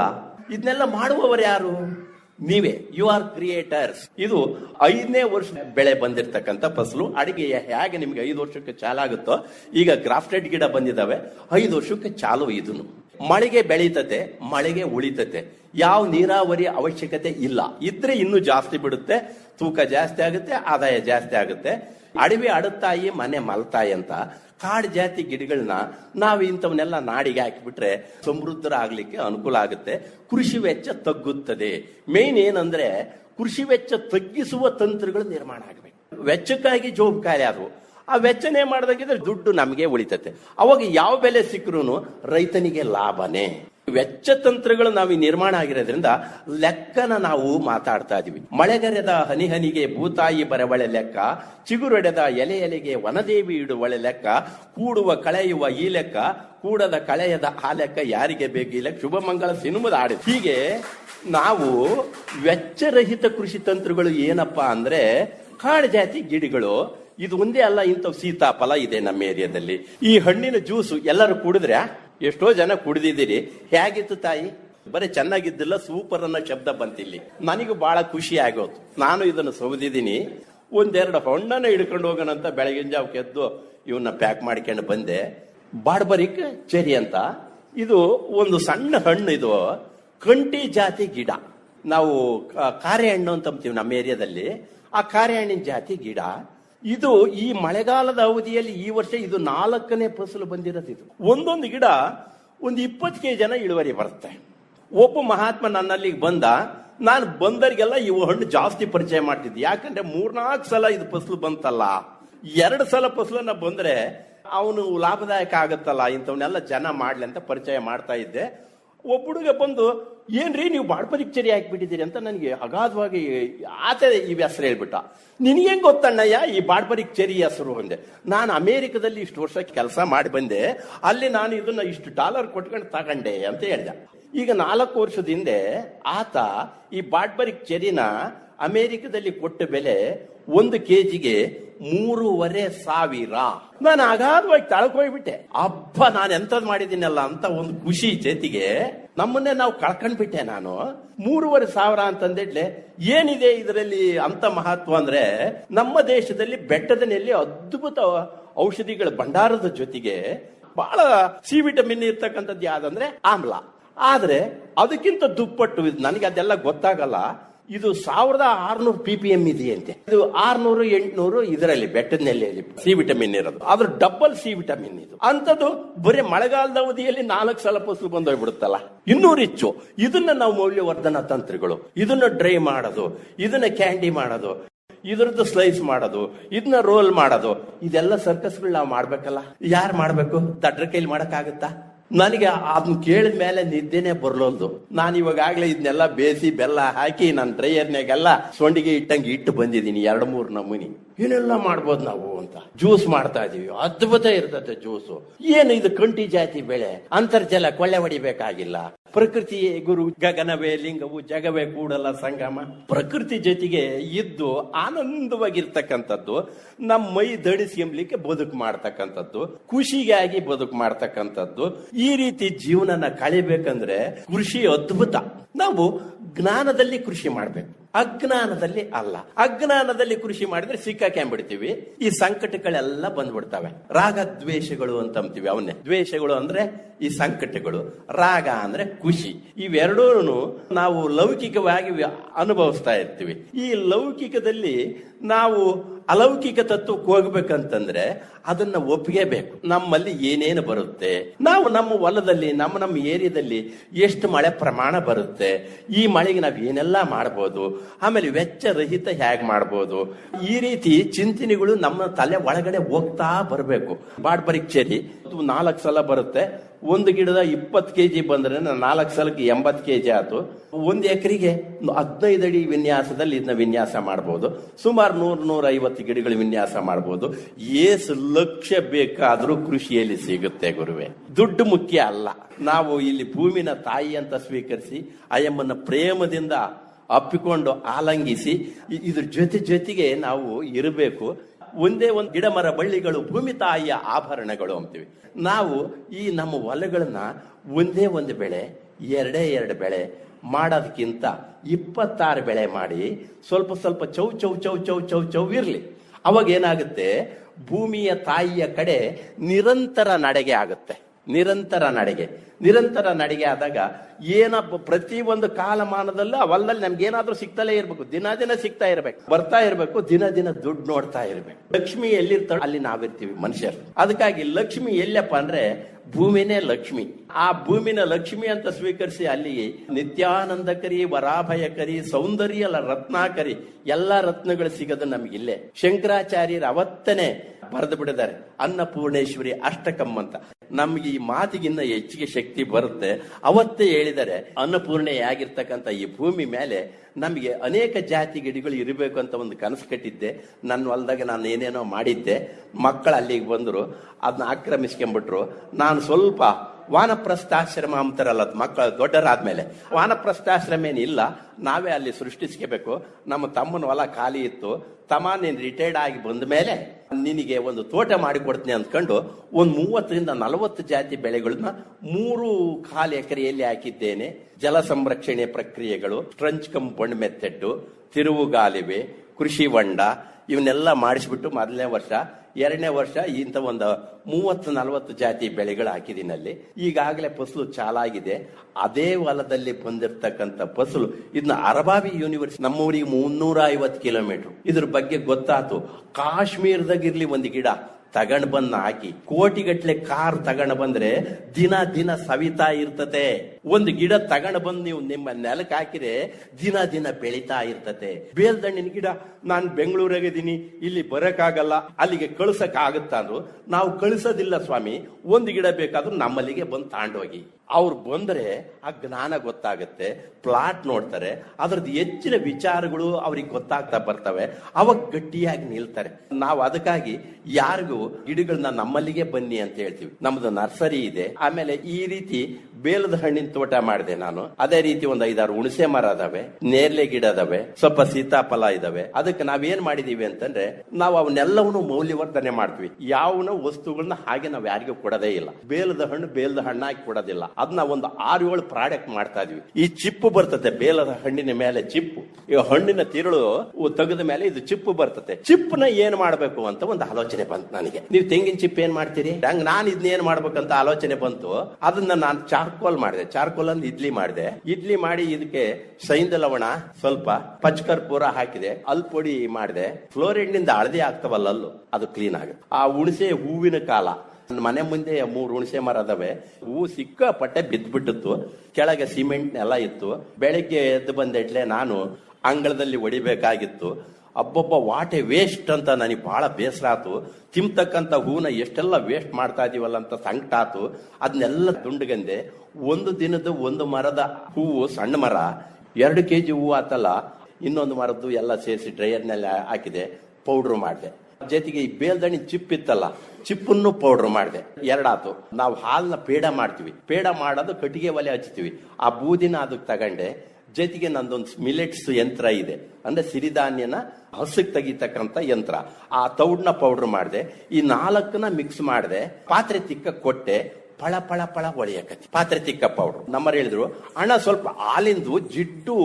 Speaker 2: ಇದನ್ನೆಲ್ಲ ಮಾಡುವವರು ಯಾರು? ನೀವೇ. ಯು ಆರ್ ಕ್ರಿಯೇಟರ್ಸ್ ಇದು ಐದನೇ ವರ್ಷ ಬೆಳೆ ಬಂದಿರತಕ್ಕಂಥ ಫಸಲು. ಅಡಿಗೆ ಹೇಗೆ ನಿಮ್ಗೆ ಐದು ವರ್ಷಕ್ಕೆ ಚಾಲಾಗುತ್ತೋ, ಈಗ ಗ್ರಾಫ್ಟೆಡ್ ಗಿಡ ಬಂದಿದಾವೆ. ಐದು ವರ್ಷಕ್ಕೆ ಚಾಲು ಇದನ್ನು ಮಳೆಗೆ ಬೆಳೀತತೆ, ಮಳೆಗೆ ಉಳಿತತೆ. ಯಾವ ನೀರಾವರಿ ಅವಶ್ಯಕತೆ ಇಲ್ಲ. ಇದ್ರೆ ಇನ್ನೂ ಜಾಸ್ತಿ ಬಿಡುತ್ತೆ, ತೂಕ ಜಾಸ್ತಿ ಆಗುತ್ತೆ, ಆದಾಯ ಜಾಸ್ತಿ ಆಗುತ್ತೆ. ಅಡವಿ ಅಡುತ್ತಾಯಿ ಮನೆ ಮಲ್ತಾಯಿ ಅಂತ ಕಾಡು ಜಾತಿ ಗಿಡಗಳನ್ನ ನಾವು ಇಂಥವನ್ನೆಲ್ಲ ನಾಡಿಗೆ ಹಾಕಿಬಿಟ್ರೆ ಸಮೃದ್ಧರಾಗಲಿಕ್ಕೆ ಅನುಕೂಲ ಆಗುತ್ತೆ. ಕೃಷಿ ವೆಚ್ಚ ತಗ್ಗುತ್ತದೆ. ಮೇನ್ ಏನಂದ್ರೆ ಕೃಷಿ ವೆಚ್ಚ ತಗ್ಗಿಸುವ ತಂತ್ರಗಳು ನಿರ್ಮಾಣ ಆಗಬೇಕು. ವೆಚ್ಚಕ್ಕಾಗಿ ಜವಾಬ್ದಾರಿ ಅದು ಆ ವೆಚ್ಚನೆ ಮಾಡ್ದಾಗಿದ್ರೆ ದುಡ್ಡು ನಮಗೆ ಉಳಿತತೆ. ಅವಾಗ ಯಾವ ಬೆಲೆ ಸಿಕ್ಕರೂ ರೈತನಿಗೆ ಲಾಭನೇ. ವೆಚ್ಚ ತಂತ್ರಗಳು ನಾವು ನಿರ್ಮಾಣ ಆಗಿರೋದ್ರಿಂದ ಲೆಕ್ಕನ ನಾವು ಮಾತಾಡ್ತಾ ಇದೀವಿ. ಮಳೆಗರೆದ ಹನಿ ಹನಿಗೆ ಭೂತಾಯಿ ಬರವಳೆ ಲೆಕ್ಕ, ಚಿಗುರೆಡೆದ ಎಲೆ ಎಲೆಗೆ ವನದೇವಿ ಇಡುವಳೆ ಲೆಕ್ಕ, ಕೂಡುವ ಕಳೆಯುವ ಈ ಲೆಕ್ಕ, ಕೂಡದ ಕಳೆಯದ ಆ ಲೆಕ್ಕ ಯಾರಿಗೆ ಬೇಕು? ಈ ಲೆಕ್ಕ ಶುಭ ಮಂಗಳ ಸಿನಿಮದ ಆಡಿ ಹೀಗೆ ನಾವು ವೆಚ್ಚರಹಿತ ಕೃಷಿ ತಂತ್ರಗಳು ಏನಪ್ಪಾ ಅಂದ್ರೆ ಕಾಡು ಜಾತಿ ಗಿಡಗಳು ಇದು ಒಂದೇ ಅಲ್ಲ, ಇಂಥವು ಸೀತಾಫಲ ಇದೆ ನಮ್ಮ ಏರಿಯಾದಲ್ಲಿ. ಈ ಹಣ್ಣಿನ ಜ್ಯೂಸು ಎಲ್ಲರೂ ಕುಡಿದ್ರೆ? ಎಷ್ಟೋ ಜನ ಕುಡಿದಿದ್ದೀರಿ. ಹೇಗಿತ್ತು ತಾಯಿ? ಬರೀ ಚೆನ್ನಾಗಿದ್ದಿಲ್ಲ ಸೂಪರ್ ಅನ್ನೋ ಶಬ್ದ ಬಂತಿಲ್ಲಿ. ನನಗೂ ಬಹಳ ಖುಷಿ ಆಗೋದು ನಾನು ಇದನ್ನು ಸೌದಿದ್ದೀನಿ ಒಂದೆರಡು ಹಣ್ಣನ್ನು ಹಿಡ್ಕೊಂಡು ಹೋಗೋಣ ಅಂತ ಬೆಳಗಿನ ಜಾವಕ್ಕೆ ಎದ್ದು ಇವನ್ನ ಪ್ಯಾಕ್ ಮಾಡ್ಕೊಂಡು ಬಂದೆ. ಬಾಡ್ಬರಿಕ್ ಚೆರಿ ಅಂತ. ಇದು ಒಂದು ಸಣ್ಣ ಹಣ್ಣು ಇದು. ಕಂಟಿ ಜಾತಿ ಗಿಡ. ನಾವು ಕಾರೆ ಹಣ್ಣು ಅಂತ ನಮ್ಮ ಏರಿಯಾದಲ್ಲಿ. ಆ ಕಾರೆ ಹಣ್ಣಿನ ಜಾತಿ ಗಿಡ. ಇದು ಈ ಮಳೆಗಾಲದ ಅವಧಿಯಲ್ಲಿ ಈ ವರ್ಷ ಇದು ನಾಲ್ಕನೇ ಫಸಲು ಬಂದಿರೋದು ಒಂದೊಂದು ಗಿಡ ಒಂದು ಇಪ್ಪತ್ತು ಕೆ ಜನ ಇಳುವರಿ ಬರುತ್ತೆ. ಒಬ್ಬ ಮಹಾತ್ಮ ನನ್ನಲ್ಲಿಗೆ ಬಂದ, ನಾನು ಬಂದರಿಗೆಲ್ಲ ಇವು ಹಣ್ಣು ಜಾಸ್ತಿ ಪರಿಚಯ ಮಾಡ್ತಿದ್ದೆ. ಯಾಕಂದ್ರೆ ಮೂರ್ನಾಲ್ಕು ಸಲ ಇದು ಫಸಲು ಬಂತಲ್ಲ. ಎರಡು ಸಲ ಫಸಲನ್ನ ಬಂದ್ರೆ ಅವನು ಲಾಭದಾಯಕ ಆಗುತ್ತಲ್ಲ, ಇಂಥವನ್ನೆಲ್ಲ ಜನ ಮಾಡ್ಲಿ ಅಂತ ಪರಿಚಯ ಮಾಡ್ತಾ ಇದ್ದೆ. ಒಬ್ಬ ಹುಡುಗ ಬಂದು, ಏನ್ರಿ ನೀವು ಬಾಡ್ಪದಿಕ್ ಚರಿ ಹಾಕ್ಬಿಟ್ಟಿದ್ದೀರಿ? ಅಂತ ನನಗೆ ಅಗಾಧವಾಗಿ ಆತ ಈ ಹೆಸರು ಹೇಳ್ಬಿಟ್ಟ. ನಿನಗೇನು ಗೊತ್ತಣ್ಣಯ್ಯ, ಈ ಬಾಡ್ಪದಿಕ್ ಚೆರಿ ಹೆಸರು? ಅಂದೆ. ನಾನು ಅಮೇರಿಕದಲ್ಲಿ ಇಷ್ಟು ವರ್ಷ ಕೆಲಸ ಮಾಡಿ ಬಂದೆ. ಅಲ್ಲಿ ನಾನು ಇದನ್ನ ಇಷ್ಟು ಡಾಲರ್ ಕೊಟ್ಕೊಂಡು ತಗೊಂಡೆ, ಅಂತ ಹೇಳ್ದೆ. ಈಗ ನಾಲ್ಕು ವರ್ಷದ ಹಿಂದೆ ಆತ ಈ ಬಾಡ್ಬರಿಕ್ ಚೆರಿನ ಅಮೇರಿಕದಲ್ಲಿ ಕೊಟ್ಟ ಬೆಲೆ ಒಂದು ಕೆಜಿಗೆ ಮೂರುವರೆ ಸಾವಿರ. ನಾನು ಅಗಾಧವಾಗಿ ತಳ್ಕೋಗ್ಬಿಟ್ಟೆ ಅಪ್ಪ ನಾನು ಎಂತದ್ ಮಾಡಿದ್ದೀನಲ್ಲ ಅಂತ ಒಂದು ಖುಷಿ ಜೊತೆಗೆ ನಮ್ಮನ್ನೇ ನಾವು ಕಳ್ಕೊಂಡ್ಬಿಟ್ಟೆ ನಾನು. ಮೂರುವರೆ ಸಾವಿರ ಅಂತಂದಿಡ್ಲೆ ಏನಿದೆ ಇದರಲ್ಲಿ ಅಂತ ಮಹತ್ವ ಅಂದ್ರೆ ನಮ್ಮ ದೇಶದಲ್ಲಿ ಬೆಟ್ಟದ ನೆಲೆ ಅದ್ಭುತ ಔಷಧಿಗಳ ಭಂಡಾರದ ಜೊತೆಗೆ ಬಹಳ ಸಿ ವಿಟಮಿನ್ ಇರ್ತಕ್ಕಂಥದ್ದು ಯಾವ್ದಂದ್ರೆ ಆಮ್ಲ. ಆದ್ರೆ ಅದಕ್ಕಿಂತ ದುಪ್ಪಟ್ಟು ನನಗೆ ಅದೆಲ್ಲ ಗೊತ್ತಾಗಲ್ಲ. ಇದು ಸಾವಿರದ ಆರ್ನೂರು ಪಿ ಪಿ ಎಂ ಇದೆಯಂತೆ. ಇದು ಆರ್ನೂರು, ಎಂಟ್ನೂರು ಇದರಲ್ಲಿ ಬೆಟ್ಟದ ನೆಲೆಯಲ್ಲಿ ಸಿ ವಿಟಮಿನ್ ಇರೋದು. ಆದ್ರೆ ಡಬಲ್ ಸಿ ವಿಟಮಿನ್ ಇದು. ಅಂತದ್ದು ಬರೀ ಮಳೆಗಾಲದ ಅವಧಿಯಲ್ಲಿ ನಾಲ್ಕು ಸಲ ಫಸಲು ಬಂದೋಗ್ಬಿಡುತ್ತಲ್ಲ. ಇನ್ನೂರು ಹೆಚ್ಚು ಇದನ್ನ ನಾವು ಮೌಲ್ಯವರ್ಧನ ತಂತ್ರಗಳು. ಇದನ್ನ ಡ್ರೈ ಮಾಡೋದು. ಇದನ್ನ ಕ್ಯಾಂಡಿ ಮಾಡೋದು. ಇದ್ರದ್ದು ಸ್ಲೈಸ್ ಮಾಡೋದು. ಇದನ್ನ ರೋಲ್ ಮಾಡೋದು. ಇದೆಲ್ಲ ಸರ್ಕಸ್ಗಳು ನಾವು ಮಾಡ್ಬೇಕಲ್ಲ. ಯಾರು ಮಾಡ್ಬೇಕು? ದಡ್ರ ಕೈಲಿ ಮಾಡಕ್ಕಾಗತ್ತಾ? ನನಗೆ ಅದನ್ನ ಕೇಳಿದ ಮೇಲೆ ನಿದ್ದೆನೆ ಬರ್ಲೊಂದು. ನಾನು ಇವಾಗಾಗಲೇ ಇದನ್ನೆಲ್ಲ ಬೇಯಿಸಿ ಬೆಲ್ಲ ಹಾಕಿ ನನ್ನ ಡ್ರೈಯರ್ನಾಗೆಲ್ಲ ಸೊಂಡಿಗೆ ಇಟ್ಟಂಗೆ ಇಟ್ಟು ಬಂದಿದ್ದೀನಿ ಎರಡು ಮೂರು ನಮೂನಿ. ಏನೆಲ್ಲ ಮಾಡ್ಬೋದು ನಾವು ಅಂತ. ಜ್ಯೂಸ್ ಮಾಡ್ತಾ ಇದೀವಿ. ಅದ್ಭುತ ಇರ್ತದೆ ಜ್ಯೂಸು. ಏನು ಇದು ಕಂಟಿ ಜಾತಿ ಬೆಳೆ? ಅಂತರ್ಜಲ ಕೊಳ್ಳೆ ಹೊಡಿಬೇಕಾಗಿಲ್ಲ. ಪ್ರಕೃತಿ ಗುರು ಗಗನವೇ, ಲಿಂಗವು ಜಗವೇ ಕೂಡಲ ಸಂಗಮ. ಪ್ರಕೃತಿ ಜೊತೆಗೆ ಇದ್ದು ಆನಂದವಾಗಿರ್ತಕ್ಕಂಥದ್ದು, ನಮ್ಮ ಮೈ ದಡಿಸಿ ಎಂಬಲಿಕ್ಕೆ ಬದುಕು ಮಾಡ್ತಕ್ಕಂಥದ್ದು, ಖುಷಿಗಾಗಿ ಬದುಕು ಮಾಡ್ತಕ್ಕಂಥದ್ದು. ಈ ರೀತಿ ಜೀವನನ ಕಳಿಬೇಕಂದ್ರೆ ಕೃಷಿ ಅದ್ಭುತ. ನಾವು ಜ್ಞಾನದಲ್ಲಿ ಕೃಷಿ ಮಾಡ್ಬೇಕು. ಅಜ್ಞಾನದಲ್ಲಿ ಅಲ್ಲ. ಅಜ್ಞಾನದಲ್ಲಿ ಕೃಷಿ ಮಾಡಿದ್ರೆ ಸಿಕ್ಕಾಕೊಂಡ್ಬಿಡ್ತೀವಿ ಈ ಸಂಕಟಗಳೆಲ್ಲ ಬಂದ್ಬಿಡ್ತವೆ. ರಾಗ ದ್ವೇಷಗಳು ಅಂತ ಅಂತೀವಿ ಅವನ್ನೇ. ದ್ವೇಷಗಳು ಅಂದ್ರೆ ಈ ಸಂಕಟಗಳು. ರಾಗ ಅಂದ್ರೆ ಖುಷಿ. ಇವೆರಡೂ ನಾವು ಲೌಕಿಕವಾಗಿ ಅನುಭವಿಸ್ತಾ ಇರ್ತೀವಿ. ಈ ಲೌಕಿಕದಲ್ಲಿ ನಾವು ಅಲೌಕಿಕ ತತ್ವಕ್ಕೆ ಹೋಗ್ಬೇಕಂತಂದ್ರೆ ಅದನ್ನ ಒಪ್ಪಿಗೆಬೇಕು ನಮ್ಮಲ್ಲಿ ಏನೇನು ಬರುತ್ತೆ? ನಾವು ನಮ್ಮ ಹೊಲದಲ್ಲಿ, ನಮ್ಮ ನಮ್ಮ ಏರಿಯಾದಲ್ಲಿ ಎಷ್ಟು ಮಳೆ ಪ್ರಮಾಣ ಬರುತ್ತೆ? ಈ ಮಳೆಗೆ ನಾವು ಏನೆಲ್ಲ ಮಾಡ್ಬೋದು? ಆಮೇಲೆ ವೆಚ್ಚ ರಹಿತ ಹೇಗೆ ಮಾಡ್ಬೋದು? ಈ ರೀತಿ ಚಿಂತನೆಗಳು ನಮ್ಮ ತಲೆ ಒಳಗಡೆ ಹೋಗ್ತಾ ಬರಬೇಕು. ಬಾಡ್ ಪರೀಕ್ಷೆಯಲ್ಲಿ ನಾಲ್ಕು ಸಲ ಬರುತ್ತೆ. ಒಂದು ಗಿಡದ ಇಪ್ಪತ್ತು ಕೆ ಜಿ ಬಂದ್ರೆ ನಾಲ್ಕು ಸಲಕ್ಕೆ ಎಂಬತ್ತು ಕೆ ಜಿ ಆಯ್ತು. ಒಂದು ಎಕರೆಗೆ ಹದಿನೈದು ಅಡಿ ವಿನ್ಯಾಸದಲ್ಲಿ ಇದನ್ನ ವಿನ್ಯಾಸ ಮಾಡ್ಬೋದು. ಸುಮಾರು ನೂರು ನೂರ ಗಿಡಗಳು ವಿನ್ಯಾಸ ಮಾಡ್ಬೋದು. ಏಸು ಲಕ್ಷ ಬೇಕಾದರೂ ಕೃಷಿಯಲ್ಲಿ ಸಿಗುತ್ತೆ ಗುರುವೆ. ದುಡ್ಡು ಮುಖ್ಯ ಅಲ್ಲ. ನಾವು ಇಲ್ಲಿ ಭೂಮಿನ ತಾಯಿ ಅಂತ ಸ್ವೀಕರಿಸಿ, ಅಯ್ಯಮ್ಮನ ಪ್ರೇಮದಿಂದ ಅಪ್ಪಿಕೊಂಡು ಆಲಂಗಿಸಿ ಇದ್ರ ಜೊತೆ ಜೊತೆಗೆ ನಾವು ಇರಬೇಕು. ಒಂದೇ ಒಂದು ಗಿಡ ಮರ ಬಳ್ಳಿಗಳು ಭೂಮಿ ತಾಯಿಯ ಆಭರಣಗಳು ಅಂತೀವಿ. ನಾವು ಈ ನಮ್ಮ ಹೊಲಗಳನ್ನ ಒಂದೇ ಒಂದು ಬೆಳೆ, ಎರಡೇ ಎರಡು ಬೆಳೆ ಮಾಡೋದಕ್ಕಿಂತ ಇಪ್ಪತ್ತಾರು ಬೆಳೆ ಮಾಡಿ ಸ್ವಲ್ಪ ಸ್ವಲ್ಪ ಚೌ ಚೌ ಚೌ ಚೌ ಚೌ ಚೌ ಇರಲಿ. ಅವಾಗ ಏನಾಗುತ್ತೆ? ಭೂಮಿಯ ತಾಯಿಯ ಕಡೆ ನಿರಂತರ ನಡೆಗೆ ಆಗುತ್ತೆ. ನಿರಂತರ ನಡಿಗೆ. ನಿರಂತರ ನಡಿಗೆ ಆದಾಗ ಏನಪ್ಪ ಪ್ರತಿ ಒಂದು ಕಾಲಮಾನದಲ್ಲೂ ಆ ಹೊಲದಲ್ಲಿ ನಮ್ಗೆ ಏನಾದ್ರೂ ಸಿಗ್ತಲೇ ಇರ್ಬೇಕು. ದಿನ ದಿನ ಸಿಗ್ತಾ ಇರ್ಬೇಕು. ಬರ್ತಾ ಇರ್ಬೇಕು. ದಿನ ದಿನ ದುಡ್ಡು ನೋಡ್ತಾ ಇರ್ಬೇಕು. ಲಕ್ಷ್ಮಿ ಎಲ್ಲಿರ್ತಾಳೆ ಅಲ್ಲಿ ನಾವಿರ್ತೀವಿ ಮನುಷ್ಯರು. ಅದಕ್ಕಾಗಿ ಲಕ್ಷ್ಮಿ ಎಲ್ಲಪ್ಪ ಅಂದ್ರೆ ಭೂಮಿನೇ ಲಕ್ಷ್ಮಿ. ಆ ಭೂಮಿನ ಲಕ್ಷ್ಮಿ ಅಂತ ಸ್ವೀಕರಿಸಿ ಅಲ್ಲಿ ನಿತ್ಯಾನಂದಕರಿ, ವರಾಭಯಕರಿ, ಸೌಂದರ್ಯ ರತ್ನಾಕರಿ ಎಲ್ಲಾ ರತ್ನಗಳು ಸಿಗೋದು ನಮಗಿಲ್ಲೇ. ಶಂಕರಾಚಾರ್ಯರ ಅವತ್ತನೇ ಬರೆದು ಬಿಡಿದ್ದಾರೆ ಅನ್ನಪೂರ್ಣೇಶ್ವರಿ ಅಷ್ಟಕಂ ಅಂತ. ನಮ್ಗೆ ಈ ಮಾತಿಗಿನ್ನ ಹೆಚ್ಚಿಗೆ ಶಕ್ತಿ ಬರುತ್ತೆ. ಅವತ್ತೇ ಹೇಳಿದರೆ ಅನ್ನಪೂರ್ಣೆಯಾಗಿರ್ತಕ್ಕಂಥ ಈ ಭೂಮಿ ಮೇಲೆ ನಮಗೆ ಅನೇಕ ಜಾತಿ ಗಿಡಗಳು ಇರಬೇಕು ಅಂತ ಒಂದು ಕನಸು ಕಟ್ಟಿದ್ದೆ. ನನ್ನ ಹೊಲದಾಗ ನಾನು ಏನೇನೋ ಮಾಡಿದ್ದೆ. ಮಕ್ಕಳು ಅಲ್ಲಿಗೆ ಬಂದರು ಅದನ್ನ ಆಕ್ರಮಿಸ್ಕೊಂಡ್ಬಿಟ್ರು. ನಾನು ಸ್ವಲ್ಪ ವಾನಪ್ರಸ್ಥಾಶ್ರಮ ಅಂತಾರಲ್ಲ ಮಕ್ಕಳು ದೊಡ್ಡರಾದ್ಮೇಲೆ. ವಾನಪ್ರಸ್ಥಾಶ್ರಮ ಏನಿಲ್ಲ, ನಾವೇ ಅಲ್ಲಿ ಸೃಷ್ಟಿಸ್ಕೋಬೇಕು. ನಮ್ಮ ತಮ್ಮನ ಹೊಲ ಖಾಲಿ ಇತ್ತು. ತಮ್ಮ ನೀನು ರಿಟೈರ್ಡ್ ಆಗಿ ಬಂದ ಮೇಲೆ ನಿನಗೆ ಒಂದು ತೋಟ ಮಾಡಿಕೊಡ್ತೀನಿ ಅಂದ್ಕೊಂಡು ಒಂದು ಮೂವತ್ತರಿಂದ ನಲವತ್ತು ಜಾತಿ ಬೆಳೆಗಳನ್ನ ಮೂರು ಕಾಲು ಎಕರೆಯಲ್ಲಿ ಹಾಕಿದ್ದೇನೆ. ಜಲ ಸಂರಕ್ಷಣೆ ಪ್ರಕ್ರಿಯೆಗಳು ಟ್ರಂಚ್ ಕಂಪೌಂಡ್ ಮೆಥಡ್ ತಿರುವುಗಾಲಿವೆ, ಕೃಷಿ ಹೊಂಡ ಇವನ್ನೆಲ್ಲ ಮಾಡಿಸ್ಬಿಟ್ಟು ಮೊದಲನೇ ವರ್ಷ, ಎರಡನೇ ವರ್ಷ ಇಂಥ ಒಂದು ಮೂವತ್ತು, ನಲವತ್ತು ಜಾತಿ ಬೆಳೆಗಳು ಹಾಕಿದಿನಲ್ಲಿ ಈಗಾಗಲೇ ಫಸಲು ಚಾಲಾಗಿದೆ. ಅದೇ ಹೊಲದಲ್ಲಿ ಬಂದಿರತಕ್ಕಂಥ ಫಸಲು ಇದನ್ನ ಅರಬಾವಿ ಯೂನಿವರ್ಸಿಟಿ ನಮ್ಮೂರಿಗೆ ಮುನ್ನೂರ ಐವತ್ತು ಕಿಲೋಮೀಟರ್. ಇದ್ರ ಬಗ್ಗೆ ಗೊತ್ತಾತು. ಕಾಶ್ಮೀರದಾಗಿರ್ಲಿ ಒಂದು ಗಿಡ ತಗೊಂಡ್ ಬಂದ್ ಹಾಕಿ, ಕೋಟಿಗಟ್ಲೆ ಕಾರ್ ತಗೊಂಡ್ ಬಂದ್ರೆ ದಿನ ದಿನ ಸವಿತಾ ಇರ್ತತೆ. ಒಂದು ಗಿಡ ತಗೊಂಡು ಬಂದು ನೀವು ನಿಮ್ಮ ನೆಲಕ್ಕೆ ಹಾಕಿದ್ರೆ ದಿನ ದಿನ ಬೆಳಿತಾ ಇರ್ತತೆ. ಬೇಲ್ದಣ್ಣಿನ ಗಿಡ, ನಾನ್ ಬೆಂಗಳೂರಾಗಿದ್ದೀನಿ ಇಲ್ಲಿ ಬರಕ್ಕಾಗಲ್ಲ, ಅಲ್ಲಿಗೆ ಕಳ್ಸಕ್ ಅಂದ್ರು, ನಾವು ಕಳಿಸೋದಿಲ್ಲ ಸ್ವಾಮಿ, ಒಂದು ಗಿಡ ಬೇಕಾದ್ರೂ ನಮ್ಮಲ್ಲಿಗೆ ಬಂದು ತಾಂಡೋಗಿ. ಅವ್ರು ಬಂದ್ರೆ ಆ ಜ್ಞಾನ ಗೊತ್ತಾಗುತ್ತೆ, ಪ್ಲಾಟ್ ನೋಡ್ತಾರೆ, ಅದ್ರದ್ದು ಹೆಚ್ಚಿನ ವಿಚಾರಗಳು ಅವ್ರಿಗೆ ಗೊತ್ತಾಗ್ತಾ ಬರ್ತವೆ, ಅವಾಗ ಗಟ್ಟಿಯಾಗಿ ನಿಲ್ತಾರೆ. ನಾವು ಅದಕ್ಕಾಗಿ ಯಾರಿಗೂ ಗಿಡಗಳನ್ನ ನಮ್ಮಲ್ಲಿಗೆ ಬನ್ನಿ ಅಂತ ಹೇಳ್ತೀವಿ. ನಮ್ದು ನರ್ಸರಿ ಇದೆ, ಆಮೇಲೆ ಈ ರೀತಿ ಬೇಲದ ಹಣ್ಣಿನ ತೋಟ ಮಾಡಿದೆ ನಾನು. ಅದೇ ರೀತಿ ಒಂದು ಐದಾರು ಹುಣಸೆ ಮರ ಅದಾವೆ, ನೇರ್ಲೆ ಗಿಡ ಅದಾವೆ, ಸ್ವಲ್ಪ ಸೀತಾಫಲ ಇದಾವೆ. ಅದಕ್ಕೆ ನಾವೇನ್ ಮಾಡಿದೀವಿ ಅಂತಂದ್ರೆ ನಾವು ಅವನ್ನೆಲ್ಲವನ್ನು ಮೌಲ್ಯವರ್ಧನೆ ಮಾಡ್ತೀವಿ. ಯಾವನ ವಸ್ತುಗಳನ್ನ ಹಾಗೆ ನಾವು ಯಾರಿಗೂ ಕೊಡೋದೇ ಇಲ್ಲ. ಬೇಲದ ಹಣ್ಣು ಬೇಲದ ಹಣ್ಣಾಗಿ ಕೊಡೋದಿಲ್ಲ. ಅದನ್ನ ಒಂದು ಆರು ಏಳು ಪ್ರಾಡಕ್ಟ್ ಮಾಡ್ತಾ ಇದೀವಿ. ಈ ಚಿಪ್ಪು ಬರ್ತದೆ ಬೇಲದ ಹಣ್ಣಿನ ಮೇಲೆ ಚಿಪ್ಪು. ಈ ಹಣ್ಣಿನ ತಿರುಳು ತೆಗೆದ ಮೇಲೆ ಇದು ಚಿಪ್ಪು ಬರ್ತದೆ ಚಿಪ್ಪನ ಏನ್ ಮಾಡ್ಬೇಕು ಅಂತ ಒಂದು ಆಲೋಚನೆ ಬಂತು ನನಗೆ. ನೀವು ತೆಂಗಿನ ಚಿಪ್ಪು ಏನ್ ಮಾಡ್ತೀರಿ? ನಾನು ಇದನ್ನ ಏನ್ ಮಾಡ್ಬೇಕಂತ ಆಲೋಚನೆ ಬಂತು. ಅದನ್ನ ನಾನು ಚಾರ್ಕೋಲ್ ಮಾಡಿದೆ. ಚಾರ್ಕೋಲ್ ಅಂತ ಇಡ್ಲಿ ಮಾಡಿದೆ. ಇಡ್ಲಿ ಮಾಡಿ ಇದಕ್ಕೆ ಸೈಂದ ಲವಣ ಸ್ವಲ್ಪ ಪಚ್ಕರ್ಪೂರ ಹಾಕಿದೆ. ಅಲ್ಲಿ ಪುಡಿ ಮಾಡಿದೆ. ಫ್ಲೋರಿಡ್ನಿಂದ ಹಳದಿ ಆಗ್ತವಲ್ಲ ಅದು ಕ್ಲೀನ್ ಆಗುತ್ತೆ. ಆ ಹುಣಸೆ ಹೂವಿನ ಕಾಲ ನನ್ನ ಮನೆ ಮುಂದೆ ಮೂರು ಹುಣಸೆ ಮರ ಅದಾವೆ. ಹೂ ಸಿಕ್ಕಾಪಟ್ಟೆ ಬಿದ್ದ್ಬಿಟ್ಟಿತ್ತು ಕೆಳಗೆ ಸಿಮೆಂಟ್ ನೆಲ ಇತ್ತು. ಬೆಳಗ್ಗೆ ಎದ್ದು ಬಂದಿಟ್ಲೆ ನಾನು ಅಂಗಳದಲ್ಲಿ ಹೊಡಿಬೇಕಾಗಿತ್ತು. ಅಬ್ಬಬ್ಬ ವಾಟೆ ವೇಸ್ಟ್ ಅಂತ ನನಗೆ ಬಹಳ ಬೇಸರ ಆತು. ತಿಂತಕ್ಕಂಥ ಹೂನ ಎಷ್ಟೆಲ್ಲ ವೇಸ್ಟ್ ಮಾಡ್ತಾ ಇದೀವಲ್ಲ ಅಂತ ಸಂಕಟ ಆತು. ಅದನ್ನೆಲ್ಲ ದುಂಡುಗಂದೆ ಒಂದು ದಿನದ ಒಂದು ಮರದ ಹೂವು, ಸಣ್ಣ ಮರ, ಎರಡು ಕೆ ಜಿ ಹೂವು ಆತಲ್ಲ. ಇನ್ನೊಂದು ಮರದ್ದು ಎಲ್ಲ ಸೇರಿಸಿ ಡ್ರೈಯರ್ನಲ್ಲಿ ಹಾಕಿದೆ. ಪೌಡ್ರ್ ಮಾಡಿದೆ. ಜೊತೆಗೆ ಈ ಬೇಲ್ದಣಿ ಚಿಪ್ ಇತ್ತಲ್ಲ ಚಿಪ್ಪನ್ನು ಪೌಡರ್ ಮಾಡಿದೆ. ಎರಡಾತು. ನಾವು ಹಾಲನ್ನ ಪೇಡ ಮಾಡ್ತೀವಿ. ಪೇಡ ಮಾಡೋದು ಕಟ್ಟಿಗೆ ಒಲೆ ಹಚ್ತೀವಿ. ಆ ಬೂದಿನ ಅದಕ್ಕೆ ತಗೊಂಡೆ. ಜೊತೆಗೆ ನಂದೊಂದು ಮಿಲೆಟ್ಸ್ ಯಂತ್ರ ಇದೆ. ಅಂದ್ರೆ ಸಿರಿಧಾನ್ಯನ ಹಸಕ್ ತೆಗಿತಕ್ಕಂಥ ಯಂತ್ರ. ಆ ತೌಡ್ನ ಪೌಡರ್ ಮಾಡಿದೆ, ಈ ನಾಲ್ಕನ್ನ ಮಿಕ್ಸ್ ಮಾಡಿದೆ, ಪಾತ್ರೆ ತಿಕ್ಕ ಕೊಟ್ಟೆ ಪಳ ಪಳ ಪಳ ಹೊಳೆಯಕತಿ ಪಾತ್ರೆ ತಿಕ್ಕಪ್ಪ ಅವರು. ನಮ್ಮರು ಹೇಳಿದ್ರು, ಅಣ್ಣ, ಸ್ವಲ್ಪ ಹಾಲಿಂದು ಜಿಡ್ಡು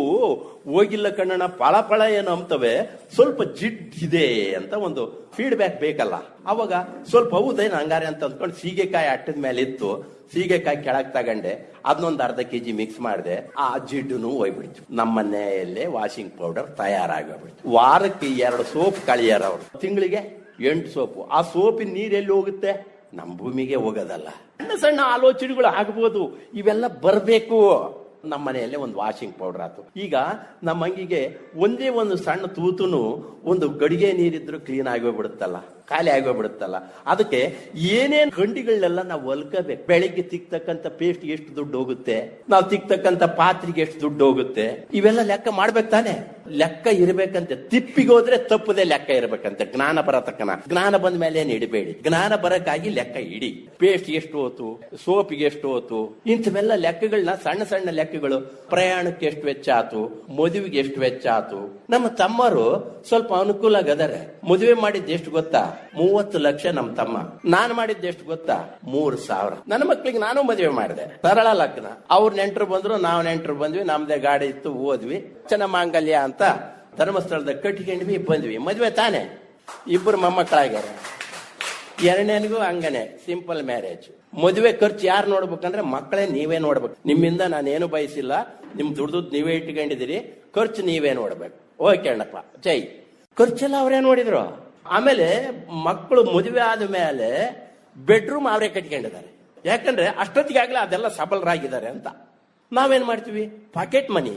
Speaker 2: ಹೋಗಿಲ್ಲ ಕಣ್ಣಣ್ಣ, ಪಳ ಪಳ ಏನು ಅಂಬ್ತವೆ, ಸ್ವಲ್ಪ ಜಿಡ್ ಇದೆ ಅಂತ ಒಂದು ಫೀಡ್ಬ್ಯಾಕ್ ಬೇಕಲ್ಲ. ಅವಾಗ ಸ್ವಲ್ಪ ಹೌದೇನು ಹಂಗಾರೆ ಅಂತ ಅಂದ್ಕೊಂಡು ಸೀಗೆಕಾಯಿ ಅಟ್ಟದ ಮೇಲೆ ಇತ್ತು. ಸೀಗೆಕಾಯಿ ಕೆಳಗೆ ತಗೊಂಡೆ. ಅದನ್ನೊಂದು ಅರ್ಧ ಕೆ ಜಿ ಮಿಕ್ಸ್ ಮಾಡಿದೆ. ಆ ಜಿಡ್ಡುನು ಹೋಗ್ಬಿಡ್ತು. ನಮ್ಮ ಮನೆಯಲ್ಲೇ ವಾಷಿಂಗ್ ಪೌಡರ್ ತಯಾರಾಗೋಗ್ಬಿಡ್ತು ವಾರಕ್ಕೆ ಎರಡು ಸೋಪ್ ಕಳಿಯಾರ ಅವರು. ತಿಂಗಳಿಗೆ ಎಂಟು ಸೋಪು. ಆ ಸೋಪಿನ ನೀರೆಲ್ಲಿ ಹೋಗುತ್ತೆ? ನಮ್ಮ ಭೂಮಿಗೆ ಹೋಗೋದಲ್ಲ. ಸಣ್ಣ ಸಣ್ಣ ಆಲೋಚನೆಗಳು ಆಗ್ಬೋದು. ಇವೆಲ್ಲ ಬರಬೇಕು. ನಮ್ಮ ಮನೆಯಲ್ಲೇ ಒಂದು ವಾಷಿಂಗ್ ಪೌಡರ್ ಆಯ್ತು. ಈಗ ನಮ್ಮ ಅಂಗಿಗೆ ಒಂದೇ ಒಂದು ಸಣ್ಣ ತೂತುನು ಒಂದು ಗಡಿಗೆ ನೀರಿದ್ರು ಕ್ಲೀನ್ ಆಗೋಗ್ಬಿಡುತ್ತಲ್ಲ ಖಾಲಿ ಆಗೋಗ್ಬಿಡುತ್ತಲ್ಲ. ಅದಕ್ಕೆ ಏನೇನ್ ಗಂಡಿಗಳನ್ನೆಲ್ಲ ನಾವು ಹೊಲ್ಕೋಬೇಕು ಬೆಳಿಗ್ಗೆ ತಿಕ್ತಕ್ಕಂಥ ಪೇಸ್ಟ್ ಎಷ್ಟು ದುಡ್ಡು ಹೋಗುತ್ತೆ? ನಾವು ತಿಕ್ತಕ್ಕಂಥ ಪಾತ್ರೆಗೆ ಎಷ್ಟು ದುಡ್ಡು ಹೋಗುತ್ತೆ? ಇವೆಲ್ಲ ಲೆಕ್ಕ ಮಾಡ್ಬೇಕು ತಾನೆ. ಲೆಕ್ಕ ಇರ್ಬೇಕಂತೆ. ತಿಪ್ಪಿಗೆ ಹೋದ್ರೆ ತಪ್ಪದೆ ಲೆಕ್ಕ ಇರ್ಬೇಕಂತೆ. ಜ್ಞಾನ ಬರತಕ್ಕನ. ಜ್ಞಾನ ಬಂದ ಮೇಲೆ ಏನ್ ಇಡಬೇಡಿ. ಜ್ಞಾನ ಬರಕ್ಕಾಗಿ ಲೆಕ್ಕ ಇಡಿ. ಪೇಸ್ಟ್ ಎಷ್ಟು ಹೋತು? ಸೋಪಿಗೆ ಎಷ್ಟು ಹೋತು? ಇಂಥವೆಲ್ಲ ಲೆಕ್ಕಗಳನ್ನ ಸಣ್ಣ ಸಣ್ಣ ಲೆಕ್ಕಗಳು. ಪ್ರಯಾಣಕ್ಕೆ ಎಷ್ಟು ವೆಚ್ಚ ಆತು? ಮದುವೆಗೆ ಎಷ್ಟು ವೆಚ್ಚ ಆತು? ನಮ್ಮ ತಮ್ಮರು ಸ್ವಲ್ಪ ಅನುಕೂಲ ಆಗದಾರೆ. ಮದುವೆ ಮಾಡಿದ್ದು ಎಷ್ಟು ಗೊತ್ತಾ? ಮೂವತ್ತು ಲಕ್ಷ ನಮ್ಮ ತಮ್ಮ. ನಾನು ಮಾಡಿದ್ದು ಎಷ್ಟು ಗೊತ್ತಾ? ಮೂರ್ ಸಾವಿರ. ನನ್ನ ಮಕ್ಳಿಗೆ ನಾನು ಮದುವೆ ಮಾಡಿದೆ. ಸರಳ ಲಗ್ನ. ಅವ್ರ ನೆಂಟರು ಬಂದ್ರು, ನಾವು ನೆಂಟರು ಬಂದ್ವಿ, ನಮ್ದೇ ಗಾಡಿ ಇತ್ತು, ಓದ್ವಿ. ಚೆನ್ನ ಮಾಂಗಲ್ಯ ಅಂತ ಧರ್ಮಸ್ಥಳದ ಕಟ್ಟಿಕೊಂಡ್ವಿ ಬಂದ್ವಿ. ಮದುವೆ ತಾನೆ. ಇಬ್ಬರು ಮೊಮ್ಮಕ್ಕಳಾಗ್ಯಾರ. ಎರಡನೇನಿಗೂ ಹಂಗನೆ, ಸಿಂಪಲ್ ಮ್ಯಾರೇಜ್. ಮದುವೆ ಖರ್ಚು ಯಾರು ನೋಡ್ಬೇಕಂದ್ರೆ ಮಕ್ಕಳೇ ನೀವೇ ನೋಡ್ಬೇಕು. ನಿಮ್ಮಿಂದ ನಾನೇನು ಬಯಸಿಲ್ಲ. ನಿಮ್ ದುಡ್ದು ನೀವೇ ಇಟ್ಕೊಂಡಿದ್ದೀರಿ. ಖರ್ಚು ನೀವೇ ನೋಡ್ಬೇಕು. ಓಕೆ ಅಣ್ಣಪ್ಪ. ಜೈ. ಖರ್ಚೆಲ್ಲ ಅವರೇ ನೋಡಿದ್ರು. ಆಮೇಲೆ ಮಕ್ಕಳು ಮದುವೆ ಆದ ಮೇಲೆ ಬೆಡ್ರೂಮ್ ಅವರೇ ಕಟ್ಕೊಂಡಿದ್ದಾರೆ. ಯಾಕಂದ್ರೆ ಅಷ್ಟೊತ್ತಿಗಾಗ್ಲೇ ಅದೆಲ್ಲ ಸಬಲರಾಗಿದ್ದಾರೆ ಅಂತ. ನಾವೇನ್ ಮಾಡ್ತೀವಿ? ಪಾಕೆಟ್ ಮನಿ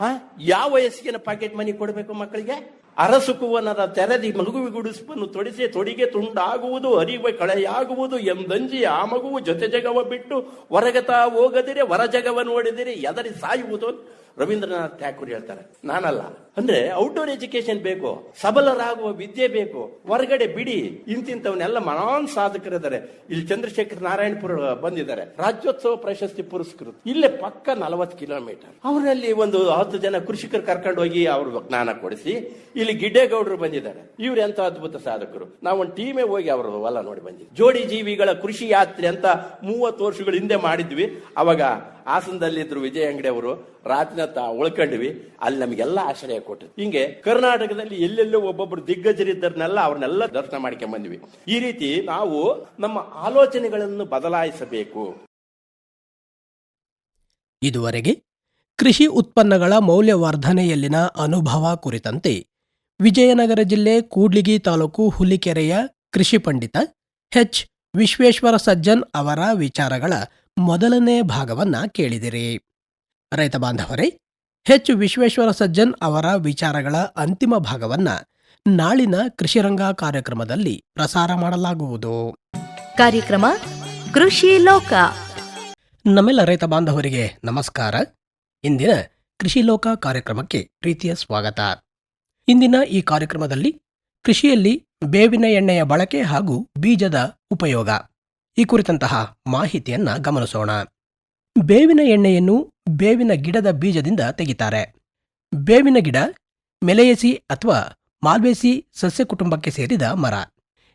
Speaker 2: ಹಾ? ಯಾವ ವಯಸ್ಸಿಗೆ ಪಾಕೆಟ್ ಮನಿ ಕೊಡಬೇಕು ಮಕ್ಕಳಿಗೆ? ಅರಸುಕುವನದ ತೆರೆದಿ ಮಲಗುವಿ ಗುಡಿಸ್ಪನ್ನು ತೊಡಿಸಿ ತೊಡಿಗೆ ತುಂಡಾಗುವುದು ಅರಿವೆ ಕಳೆಯಾಗುವುದು, ಎಂದಂಜಿ ಆ ಮಗುವು ಜೊತೆ ಜಗವ ಬಿಟ್ಟು ಹೊರಗತ ಹೋಗದಿರೆ, ಹೊರ ಜಗವ ನೋಡಿದಿರಿ, ಎದರಿ ಸಾಯುವುದು ರವೀಂದ್ರನಾಥ್ ಠಾಕೂರ್ ಹೇಳ್ತಾರೆ. ನಾನಲ್ಲ. ಅಂದ್ರೆ ಔಟ್ಡೋರ್ ಎಜುಕೇಶನ್ ಬೇಕು, ಸಬಲರಾಗುವ ವಿದ್ಯೆ ಬೇಕು, ಹೊರಗಡೆ ಬಿಡಿ ಇಂತಿಂತವನ್ನೆಲ್ಲ ಮಹಾನ್ ಸಾಧಕರಿದ್ದಾರೆ. ಇಲ್ಲಿ ಚಂದ್ರಶೇಖರ್ ನಾರಾಯಣಪುರ ಬಂದಿದ್ದಾರೆ. ರಾಜ್ಯೋತ್ಸವ ಪ್ರಶಸ್ತಿ ಪುರಸ್ಕೃತ. ಇಲ್ಲೇ ಪಕ್ಕ ನಲವತ್ತು ಕಿಲೋಮೀಟರ್ ಅವರಲ್ಲಿ ಒಂದು ಹತ್ತು ಜನ ಕೃಷಿಕರು ಕರ್ಕೊಂಡು ಹೋಗಿ ಅವ್ರ ಜ್ಞಾನ ಕೊಡಿಸಿ, ಇಲ್ಲಿ ಗಿಡ್ಡೇಗೌಡರು ಬಂದಿದ್ದಾರೆ. ಇವ್ರು ಎಂತ ಅದ್ಭುತ ಸಾಧಕರು. ನಾವು ಒಂದು ಟೀಮೇ ಹೋಗಿ ಅವರು ಹೊಲ ನೋಡಿ ಬಂದಿದ್ವಿ. ಜೋಡಿ ಜೀವಿಗಳ ಕೃಷಿ ಯಾತ್ರೆ ಅಂತ ಮೂವತ್ತು ವರ್ಷಗಳ ಹಿಂದೆ ಮಾಡಿದ್ವಿ. ಅವಾಗ ಹಾಸನದಲ್ಲಿದ್ರು ವಿಜಯ ಅಂಗಡಿ ಅವರು, ರಾತ್ರಿ ತಾ ಉಳ್ಕೊಂಡ್ವಿ. ಅಲ್ಲಿ ನಮಗೆಲ್ಲ ಆಶ್ರಯ ಕೊಟ್ಟರು. ಹಿಂಗೆ ಕರ್ನಾಟಕದಲ್ಲಿ ಎಲ್ಲೆಲ್ಲೋ ಒಬ್ಬೊಬ್ರು ದಿಗ್ಗಜರಿದ್ದರನ್ನೆಲ್ಲ ಅವ್ರನ್ನೆಲ್ಲ ದರ್ಶನ ಮಾಡ್ಕೊಂಡ್ ಬಂದ್ವಿ. ಈ ರೀತಿ ನಾವು ನಮ್ಮ ಆಲೋಚನೆಗಳನ್ನು ಬದಲಾಯಿಸಬೇಕು.
Speaker 1: ಇದುವರೆಗೆ ಕೃಷಿ ಉತ್ಪನ್ನಗಳ ಮೌಲ್ಯವರ್ಧನೆಯಲ್ಲಿನ ಅನುಭವ ಕುರಿತಂತೆ ವಿಜಯನಗರ ಜಿಲ್ಲೆ ಕೂಡ್ಲಿಗಿ ತಾಲೂಕು ಹುಲಿಕೆರೆಯ ಕೃಷಿ ಪಂಡಿತ ಎಚ್ ವಿಶ್ವೇಶ್ವರ ಸಜ್ಜನ್ ಅವರ ವಿಚಾರಗಳ ಮೊದಲನೇ ಭಾಗವನ್ನ ಕೇಳಿದಿರಿ. ರೈತ ಬಾಂಧವರೇ ಹೆಚ್ಚು ವಿಶ್ವೇಶ್ವರ ಸಜ್ಜನ್ ಅವರ ವಿಚಾರಗಳ ಅಂತಿಮ ಭಾಗವನ್ನ ನಾಳಿನ ಕೃಷಿರಂಗ ಕಾರ್ಯಕ್ರಮದಲ್ಲಿ ಪ್ರಸಾರ ಮಾಡಲಾಗುವುದು.
Speaker 3: ಕಾರ್ಯಕ್ರಮ ಕೃಷಿ ಲೋಕ.
Speaker 1: ನಮ್ಮೆಲ್ಲ ರೈತ ಬಾಂಧವರಿಗೆ ನಮಸ್ಕಾರ. ಇಂದಿನ ಕೃಷಿ ಲೋಕ ಕಾರ್ಯಕ್ರಮಕ್ಕೆ ಪ್ರೀತಿಯ ಸ್ವಾಗತ. ಇಂದಿನ ಈ ಕಾರ್ಯಕ್ರಮದಲ್ಲಿ ಕೃಷಿಯಲ್ಲಿ ಬೇವಿನ ಎಣ್ಣೆಯ ಬಳಕೆ ಹಾಗೂ ಬೀಜದ ಉಪಯೋಗ. ಈ ಕುರಿತಂತಹ ಮಾಹಿತಿಯನ್ನ ಗಮನಿಸೋಣ. ಬೇವಿನ ಎಣ್ಣೆಯನ್ನು ಬೇವಿನ ಗಿಡದ ಬೀಜದಿಂದ ತೆಗಿತಾರೆ. ಬೇವಿನ ಗಿಡ ಮೆಲೆಯಸಿ ಅಥವಾ ಮಾಲ್ವೇಸಿ ಸಸ್ಯ ಕುಟುಂಬಕ್ಕೆ ಸೇರಿದ ಮರ.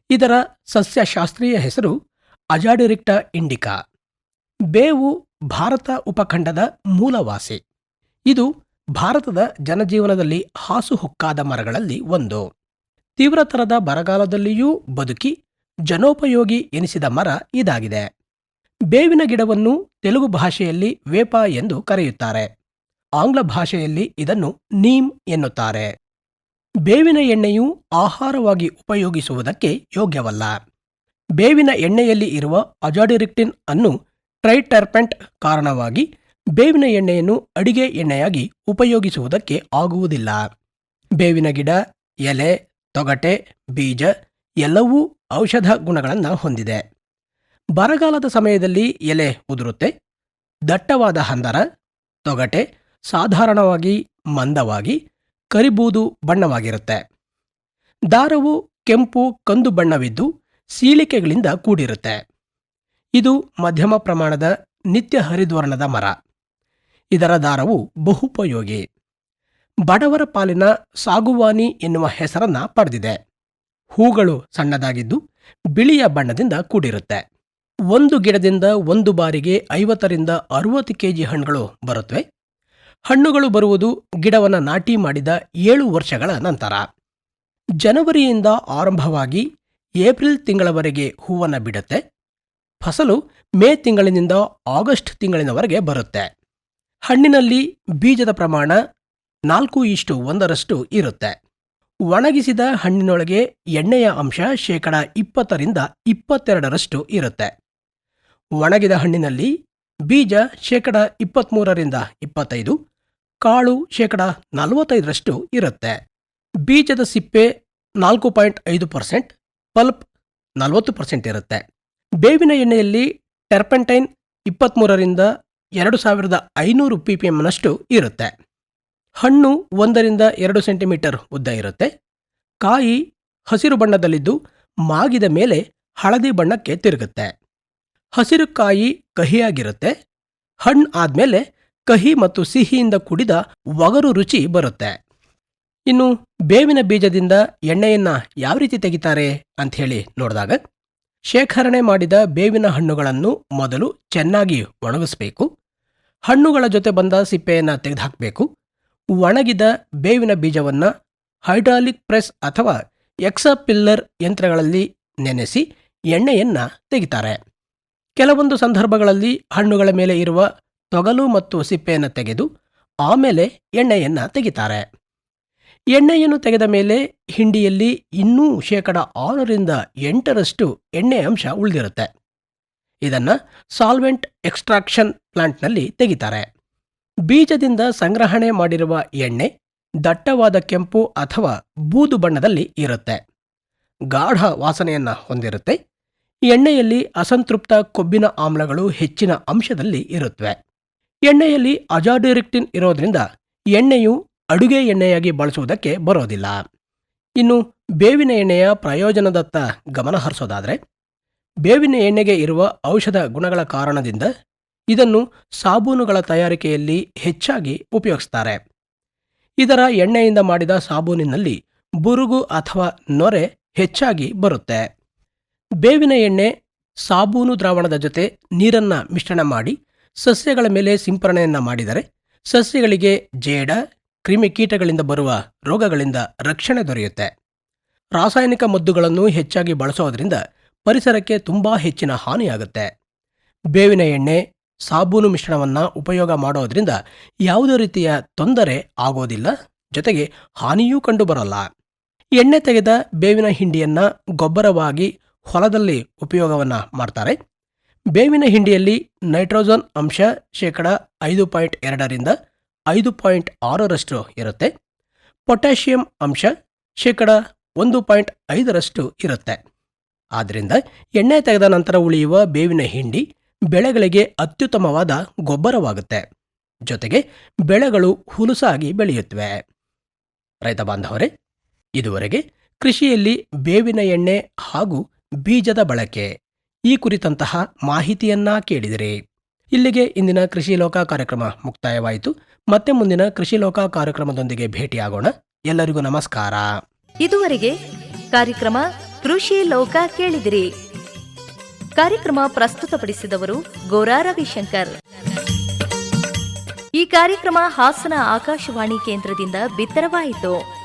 Speaker 1: ಇದರ ಸಸ್ಯಶಾಸ್ತ್ರೀಯ ಹೆಸರು ಅಜಾಡಿರಿಕ್ಟ ಇಂಡಿಕಾ. ಬೇವು ಭಾರತ ಉಪಖಂಡದ ಮೂಲವಾಸಿ. ಇದು ಭಾರತದ ಜನಜೀವನದಲ್ಲಿ ಹಾಸುಹೊಕ್ಕಾದ ಮರಗಳಲ್ಲಿ ಒಂದು. ತೀವ್ರತರದ ಬರಗಾಲದಲ್ಲಿಯೂ ಬದುಕಿ ಜನೋಪಯೋಗಿ ಎನಿಸಿದ ಮರ ಇದಾಗಿದೆ. ಬೇವಿನ ಗಿಡವನ್ನು ತೆಲುಗು ಭಾಷೆಯಲ್ಲಿ ವೇಪ ಎಂದು ಕರೆಯುತ್ತಾರೆ. ಆಂಗ್ಲ ಭಾಷೆಯಲ್ಲಿ ಇದನ್ನು ನೀಮ್ ಎನ್ನುತ್ತಾರೆ. ಬೇವಿನ ಎಣ್ಣೆಯು ಆಹಾರವಾಗಿ ಉಪಯೋಗಿಸುವುದಕ್ಕೆ ಯೋಗ್ಯವಲ್ಲ. ಬೇವಿನ ಎಣ್ಣೆಯಲ್ಲಿ ಇರುವ ಅಜಾಡಿರಿಕ್ಟಿನ್ ಅನ್ನು ಟ್ರೈಟರ್ಪೆಂಟ್ ಕಾರಣವಾಗಿ ಬೇವಿನ ಎಣ್ಣೆಯನ್ನು ಅಡಿಗೆ ಎಣ್ಣೆಯಾಗಿ ಉಪಯೋಗಿಸುವುದಕ್ಕೆ ಆಗುವುದಿಲ್ಲ. ಬೇವಿನ ಗಿಡ, ಎಲೆ, ತೊಗಟೆ, ಬೀಜ ಎಲ್ಲವೂ ಔಷಧ ಗುಣಗಳನ್ನು ಹೊಂದಿದೆ. ಬರಗಾಲದ ಸಮಯದಲ್ಲಿ ಎಲೆ ಉದುರುತ್ತೆ, ದಟ್ಟವಾದ ಹಂದರ ತೊಗಟೆ, ಸಾಧಾರಣವಾಗಿ ಮಂದವಾಗಿ, ಕರಿಬೂದು ಬಣ್ಣವಾಗಿರುತ್ತೆ. ದಾರವು ಕೆಂಪು ಕಂದು ಬಣ್ಣವಿದ್ದು ಸೀಳಿಕೆಗಳಿಂದ ಕೂಡಿರುತ್ತೆ. ಇದು ಮಧ್ಯಮ ಪ್ರಮಾಣದ ನಿತ್ಯ ಹರಿದ್ವರ್ಣದ ಮರ. ಇದರ ದಾರವು ಬಹುಪಯೋಗಿ. ಬಡವರ ಪಾಲಿನ ಸಾಗುವಾನಿ ಎನ್ನುವ ಹೆಸರನ್ನ ಪಡೆದಿದೆ. ಹೂಗಳು ಸಣ್ಣದಾಗಿದ್ದು ಬಿಳಿಯ ಬಣ್ಣದಿಂದ ಕೂಡಿರುತ್ತೆ. ಒಂದು ಗಿಡದಿಂದ ಒಂದು ಬಾರಿಗೆ ಐವತ್ತರಿಂದ ಅರುವತ್ತು ಕೆಜಿ ಹಣ್ಣುಗಳು ಬರುತ್ತವೆ ಹಣ್ಣುಗಳು ಬರುವುದು ಗಿಡವನ್ನು ನಾಟಿ ಮಾಡಿದ ಏಳು ವರ್ಷಗಳ ನಂತರ. ಜನವರಿಯಿಂದ ಆರಂಭವಾಗಿ ಏಪ್ರಿಲ್ ತಿಂಗಳವರೆಗೆ ಹೂವನ್ನು ಬಿಡುತ್ತೆ. ಫಸಲು ಮೇ ತಿಂಗಳಿನಿಂದ ಆಗಸ್ಟ್ ತಿಂಗಳಿನವರೆಗೆ ಬರುತ್ತೆ. ಹಣ್ಣಿನಲ್ಲಿ ಬೀಜದ ಪ್ರಮಾಣ ನಾಲ್ಕು ಇಷ್ಟು ಒಂದರಷ್ಟು ಇರುತ್ತೆ. ಒಣಗಿಸಿದ ಹಣ್ಣಿನೊಳಗೆ ಎಣ್ಣೆಯ ಅಂಶ ಶೇಕಡ ಇಪ್ಪತ್ತರಿಂದ ಇಪ್ಪತ್ತೆರಡರಷ್ಟು ಇರುತ್ತೆ. ಒಣಗಿದ ಹಣ್ಣಿನಲ್ಲಿ ಬೀಜ ಶೇಕಡ ಇಪ್ಪತ್ತ್ಮೂರರಿಂದ ಇಪ್ಪತ್ತೈದು, ಕಾಳು ಶೇಕಡ ನಲವತ್ತೈದರಷ್ಟು ಇರುತ್ತೆ. ಬೀಜದ ಸಿಪ್ಪೆ ನಾಲ್ಕು ಪಾಯಿಂಟ್ ಐದು ಪರ್ಸೆಂಟ್, ಪಲ್ಪ್ ನಲವತ್ತು ಪರ್ಸೆಂಟ್ ಇರುತ್ತೆ. ಬೇವಿನ ಎಣ್ಣೆಯಲ್ಲಿ ಟೆರ್ಪೆಂಟೈನ್ ಇಪ್ಪತ್ತ್ಮೂರರಿಂದ ಎರಡು ಸಾವಿರದ ಐನೂರು ಪಿ ಪಿ ಎಮ್ನಷ್ಟು ಇರುತ್ತೆ. ಹಣ್ಣು ಒಂದರಿಂದ ಎರಡು ಸೆಂಟಿಮೀಟರ್ ಉದ್ದ ಇರುತ್ತೆ. ಕಾಯಿ ಹಸಿರು ಬಣ್ಣದಲ್ಲಿದ್ದು ಮಾಗಿದ ಮೇಲೆ ಹಳದಿ ಬಣ್ಣಕ್ಕೆ ತಿರುಗುತ್ತೆ. ಹಸಿರು ಕಾಯಿ ಕಹಿಯಾಗಿರುತ್ತೆ. ಹಣ್ಣು ಆದ್ಮೇಲೆ ಕಹಿ ಮತ್ತು ಸಿಹಿಯಿಂದ ಕೂಡಿದ ಒಗರು ರುಚಿ ಬರುತ್ತೆ. ಇನ್ನು ಬೇವಿನ ಬೀಜದಿಂದ ಎಣ್ಣೆಯನ್ನ ಯಾವ ರೀತಿ ತೆಗಿತಾರೆ ಅಂತ ಹೇಳಿ ನೋಡಿದಾಗ, ಶೇಖರಣೆ ಮಾಡಿದ ಬೇವಿನ ಹಣ್ಣುಗಳನ್ನು ಮೊದಲು ಚೆನ್ನಾಗಿ ಒಣಗಿಸಬೇಕು. ಹಣ್ಣುಗಳ ಜೊತೆ ಬಂದ ಸಿಪ್ಪೆಯನ್ನು ತೆಗೆದುಹಾಕಬೇಕು. ಒಣಗಿದ ಬೇವಿನ ಬೀಜವನ್ನು ಹೈಡ್ರಾಲಿಕ್ ಪ್ರೆಸ್ ಅಥವಾ ಎಕ್ಸಪಿಲ್ಲರ್ ಯಂತ್ರಗಳಲ್ಲಿ ನೆನೆಸಿ ಎಣ್ಣೆಯನ್ನು ತೆಗಿತಾರೆ. ಕೆಲವೊಂದು ಸಂದರ್ಭಗಳಲ್ಲಿ ಹಣ್ಣುಗಳ ಮೇಲೆ ಇರುವ ತೊಗಲು ಮತ್ತು ಸಿಪ್ಪೆಯನ್ನು ತೆಗೆದು ಆಮೇಲೆ ಎಣ್ಣೆಯನ್ನು ತೆಗಿತಾರೆ. ಎಣ್ಣೆಯನ್ನು ತೆಗೆದ ಮೇಲೆ ಹಿಂಡಿಯಲ್ಲಿ ಇನ್ನೂ ಶೇಕಡ ಆರರಿಂದ ಎಂಟರಷ್ಟು ಎಣ್ಣೆ ಅಂಶ ಉಳಿದಿರುತ್ತೆ. ಇದನ್ನು ಸಾಲ್ವೆಂಟ್ ಎಕ್ಸ್ಟ್ರಾಕ್ಷನ್ ಪ್ಲಾಂಟ್ನಲ್ಲಿ ತೆಗಿತಾರೆ. ಬೀಜದಿಂದ ಸಂಗ್ರಹಣೆ ಮಾಡಿರುವ ಎಣ್ಣೆ, ದಟ್ಟವಾದ ಕೆಂಪು ಅಥವಾ ಬೂದು ಬಣ್ಣದಲ್ಲಿ ಇರುತ್ತೆ. ಗಾಢ ವಾಸನೆಯನ್ನ ಹೊಂದಿರುತ್ತೆ. ಎಣ್ಣೆಯಲ್ಲಿ ಅಸಂತೃಪ್ತ ಕೊಬ್ಬಿನ ಆಮ್ಲಗಳು ಹೆಚ್ಚಿನ ಅಂಶದಲ್ಲಿ ಇರುತ್ತವೆ ಎಣ್ಣೆಯಲ್ಲಿ ಅಜಾಡಿರಿಕ್ಟಿನ್ ಇರೋದ್ರಿಂದ ಎಣ್ಣೆಯು ಅಡುಗೆ ಎಣ್ಣೆಯಾಗಿ ಬಳಸುವುದಕ್ಕೆ ಬರೋದಿಲ್ಲ. ಇನ್ನು ಬೇವಿನ ಎಣ್ಣೆಯ ಪ್ರಯೋಜನದತ್ತ ಗಮನ ಹರಿಸೋದಾದರೆ, ಬೇವಿನ ಎಣ್ಣೆಗೆ ಇರುವ ಔಷಧ ಗುಣಗಳ ಕಾರಣದಿಂದ ಇದನ್ನು ಸಾಬೂನುಗಳ ತಯಾರಿಕೆಯಲ್ಲಿ ಹೆಚ್ಚಾಗಿ ಉಪಯೋಗಿಸ್ತಾರೆ. ಇದರ ಎಣ್ಣೆಯಿಂದ ಮಾಡಿದ ಸಾಬೂನಿನಲ್ಲಿ ಬುರುಗು ಅಥವಾ ನೊರೆ ಹೆಚ್ಚಾಗಿ ಬರುತ್ತೆ. ಬೇವಿನ ಎಣ್ಣೆ, ಸಾಬೂನು ದ್ರಾವಣದ ಜೊತೆ ನೀರನ್ನ ಮಿಶ್ರಣ ಮಾಡಿ ಸಸ್ಯಗಳ ಮೇಲೆ ಸಿಂಪರಣೆಯನ್ನು ಮಾಡಿದರೆ ಸಸ್ಯಗಳಿಗೆ ಜೇಡ ಕ್ರಿಮಿಕೀಟಗಳಿಂದ ಬರುವ ರೋಗಗಳಿಂದ ರಕ್ಷಣೆ ದೊರೆಯುತ್ತೆ. ರಾಸಾಯನಿಕ ಮದ್ದುಗಳನ್ನು ಹೆಚ್ಚಾಗಿ ಬಳಸೋದ್ರಿಂದ ಪರಿಸರಕ್ಕೆ ತುಂಬಾ ಹೆಚ್ಚಿನ ಹಾನಿಯಾಗುತ್ತೆ. ಬೇವಿನ ಎಣ್ಣೆ ಸಾಬೂನು ಮಿಶ್ರಣವನ್ನು ಉಪಯೋಗ ಮಾಡೋದ್ರಿಂದ ಯಾವುದೇ ರೀತಿಯ ತೊಂದರೆ ಆಗೋದಿಲ್ಲ. ಜೊತೆಗೆ ಹಾನಿಯೂ ಕಂಡುಬರಲ್ಲ. ಎಣ್ಣೆ ತೆಗೆದ ಬೇವಿನ ಹಿಂಡಿಯನ್ನ ಗೊಬ್ಬರವಾಗಿ ಹೊಲದಲ್ಲಿ ಉಪಯೋಗವನ್ನ ಮಾಡ್ತಾರೆ. ಬೇವಿನ ಹಿಂಡಿಯಲ್ಲಿ ನೈಟ್ರೋಜನ್ ಅಂಶ ಶೇಕಡ ಐದು ಪಾಯಿಂಟ್ ಎರಡರಿಂದ ಐದು ಪಾಯಿಂಟ್ ಆರರಷ್ಟು ಇರುತ್ತೆ. ಪೊಟ್ಯಾಷಿಯಂ ಅಂಶ ಶೇಕಡ ಒಂದು ಪಾಯಿಂಟ್ ಐದರಷ್ಟು ಇರುತ್ತೆ. ಆದ್ದರಿಂದ ಎಣ್ಣೆ ತೆಗೆದ ನಂತರ ಉಳಿಯುವ ಬೇವಿನ ಹಿಂಡಿ ಬೆಳೆಗಳಿಗೆ ಅತ್ಯುತ್ತಮವಾದ ಗೊಬ್ಬರವಾಗುತ್ತೆ. ಜೊತೆಗೆ ಬೆಳೆಗಳು ಹುಲುಸಾಗಿ ಬೆಳೆಯುತ್ತವೆ. ರೈತ ಬಾಂಧವರೇ, ಇದುವರೆಗೆ ಕೃಷಿಯಲ್ಲಿ ಬೇವಿನ ಎಣ್ಣೆ ಹಾಗೂ ಬೀಜದ ಬಳಕೆ. ಈ ಕುರಿತಂತಹ ಮಾಹಿತಿಯನ್ನ ಕೇಳಿದಿರಿ. ಇಲ್ಲಿಗೆ ಇಂದಿನ ಕೃಷಿ ಲೋಕ ಕಾರ್ಯಕ್ರಮ ಮುಕ್ತಾಯವಾಯಿತು. ಮತ್ತೆ ಮುಂದಿನ ಕೃಷಿ ಲೋಕ ಕಾರ್ಯಕ್ರಮದೊಂದಿಗೆ ಭೇಟಿಯಾಗೋಣ. ಎಲ್ಲರಿಗೂ ನಮಸ್ಕಾರ.
Speaker 3: ಇದುವರೆಗೆ ಕಾರ್ಯಕ್ರಮ ಕೃಷಿ ಲೋಕ ಕೇಳಿದಿರಿ. ಕಾರ್ಯಕ್ರಮ ಪ್ರಸ್ತುತಪಡಿಸಿದವರು ಗೋರಾ ರವಿಶಂಕರ್. ಈ ಕಾರ್ಯಕ್ರಮ ಹಾಸನ ಆಕಾಶವಾಣಿ ಕೇಂದ್ರದಿಂದ ಬಿತ್ತರವಾಯಿತು.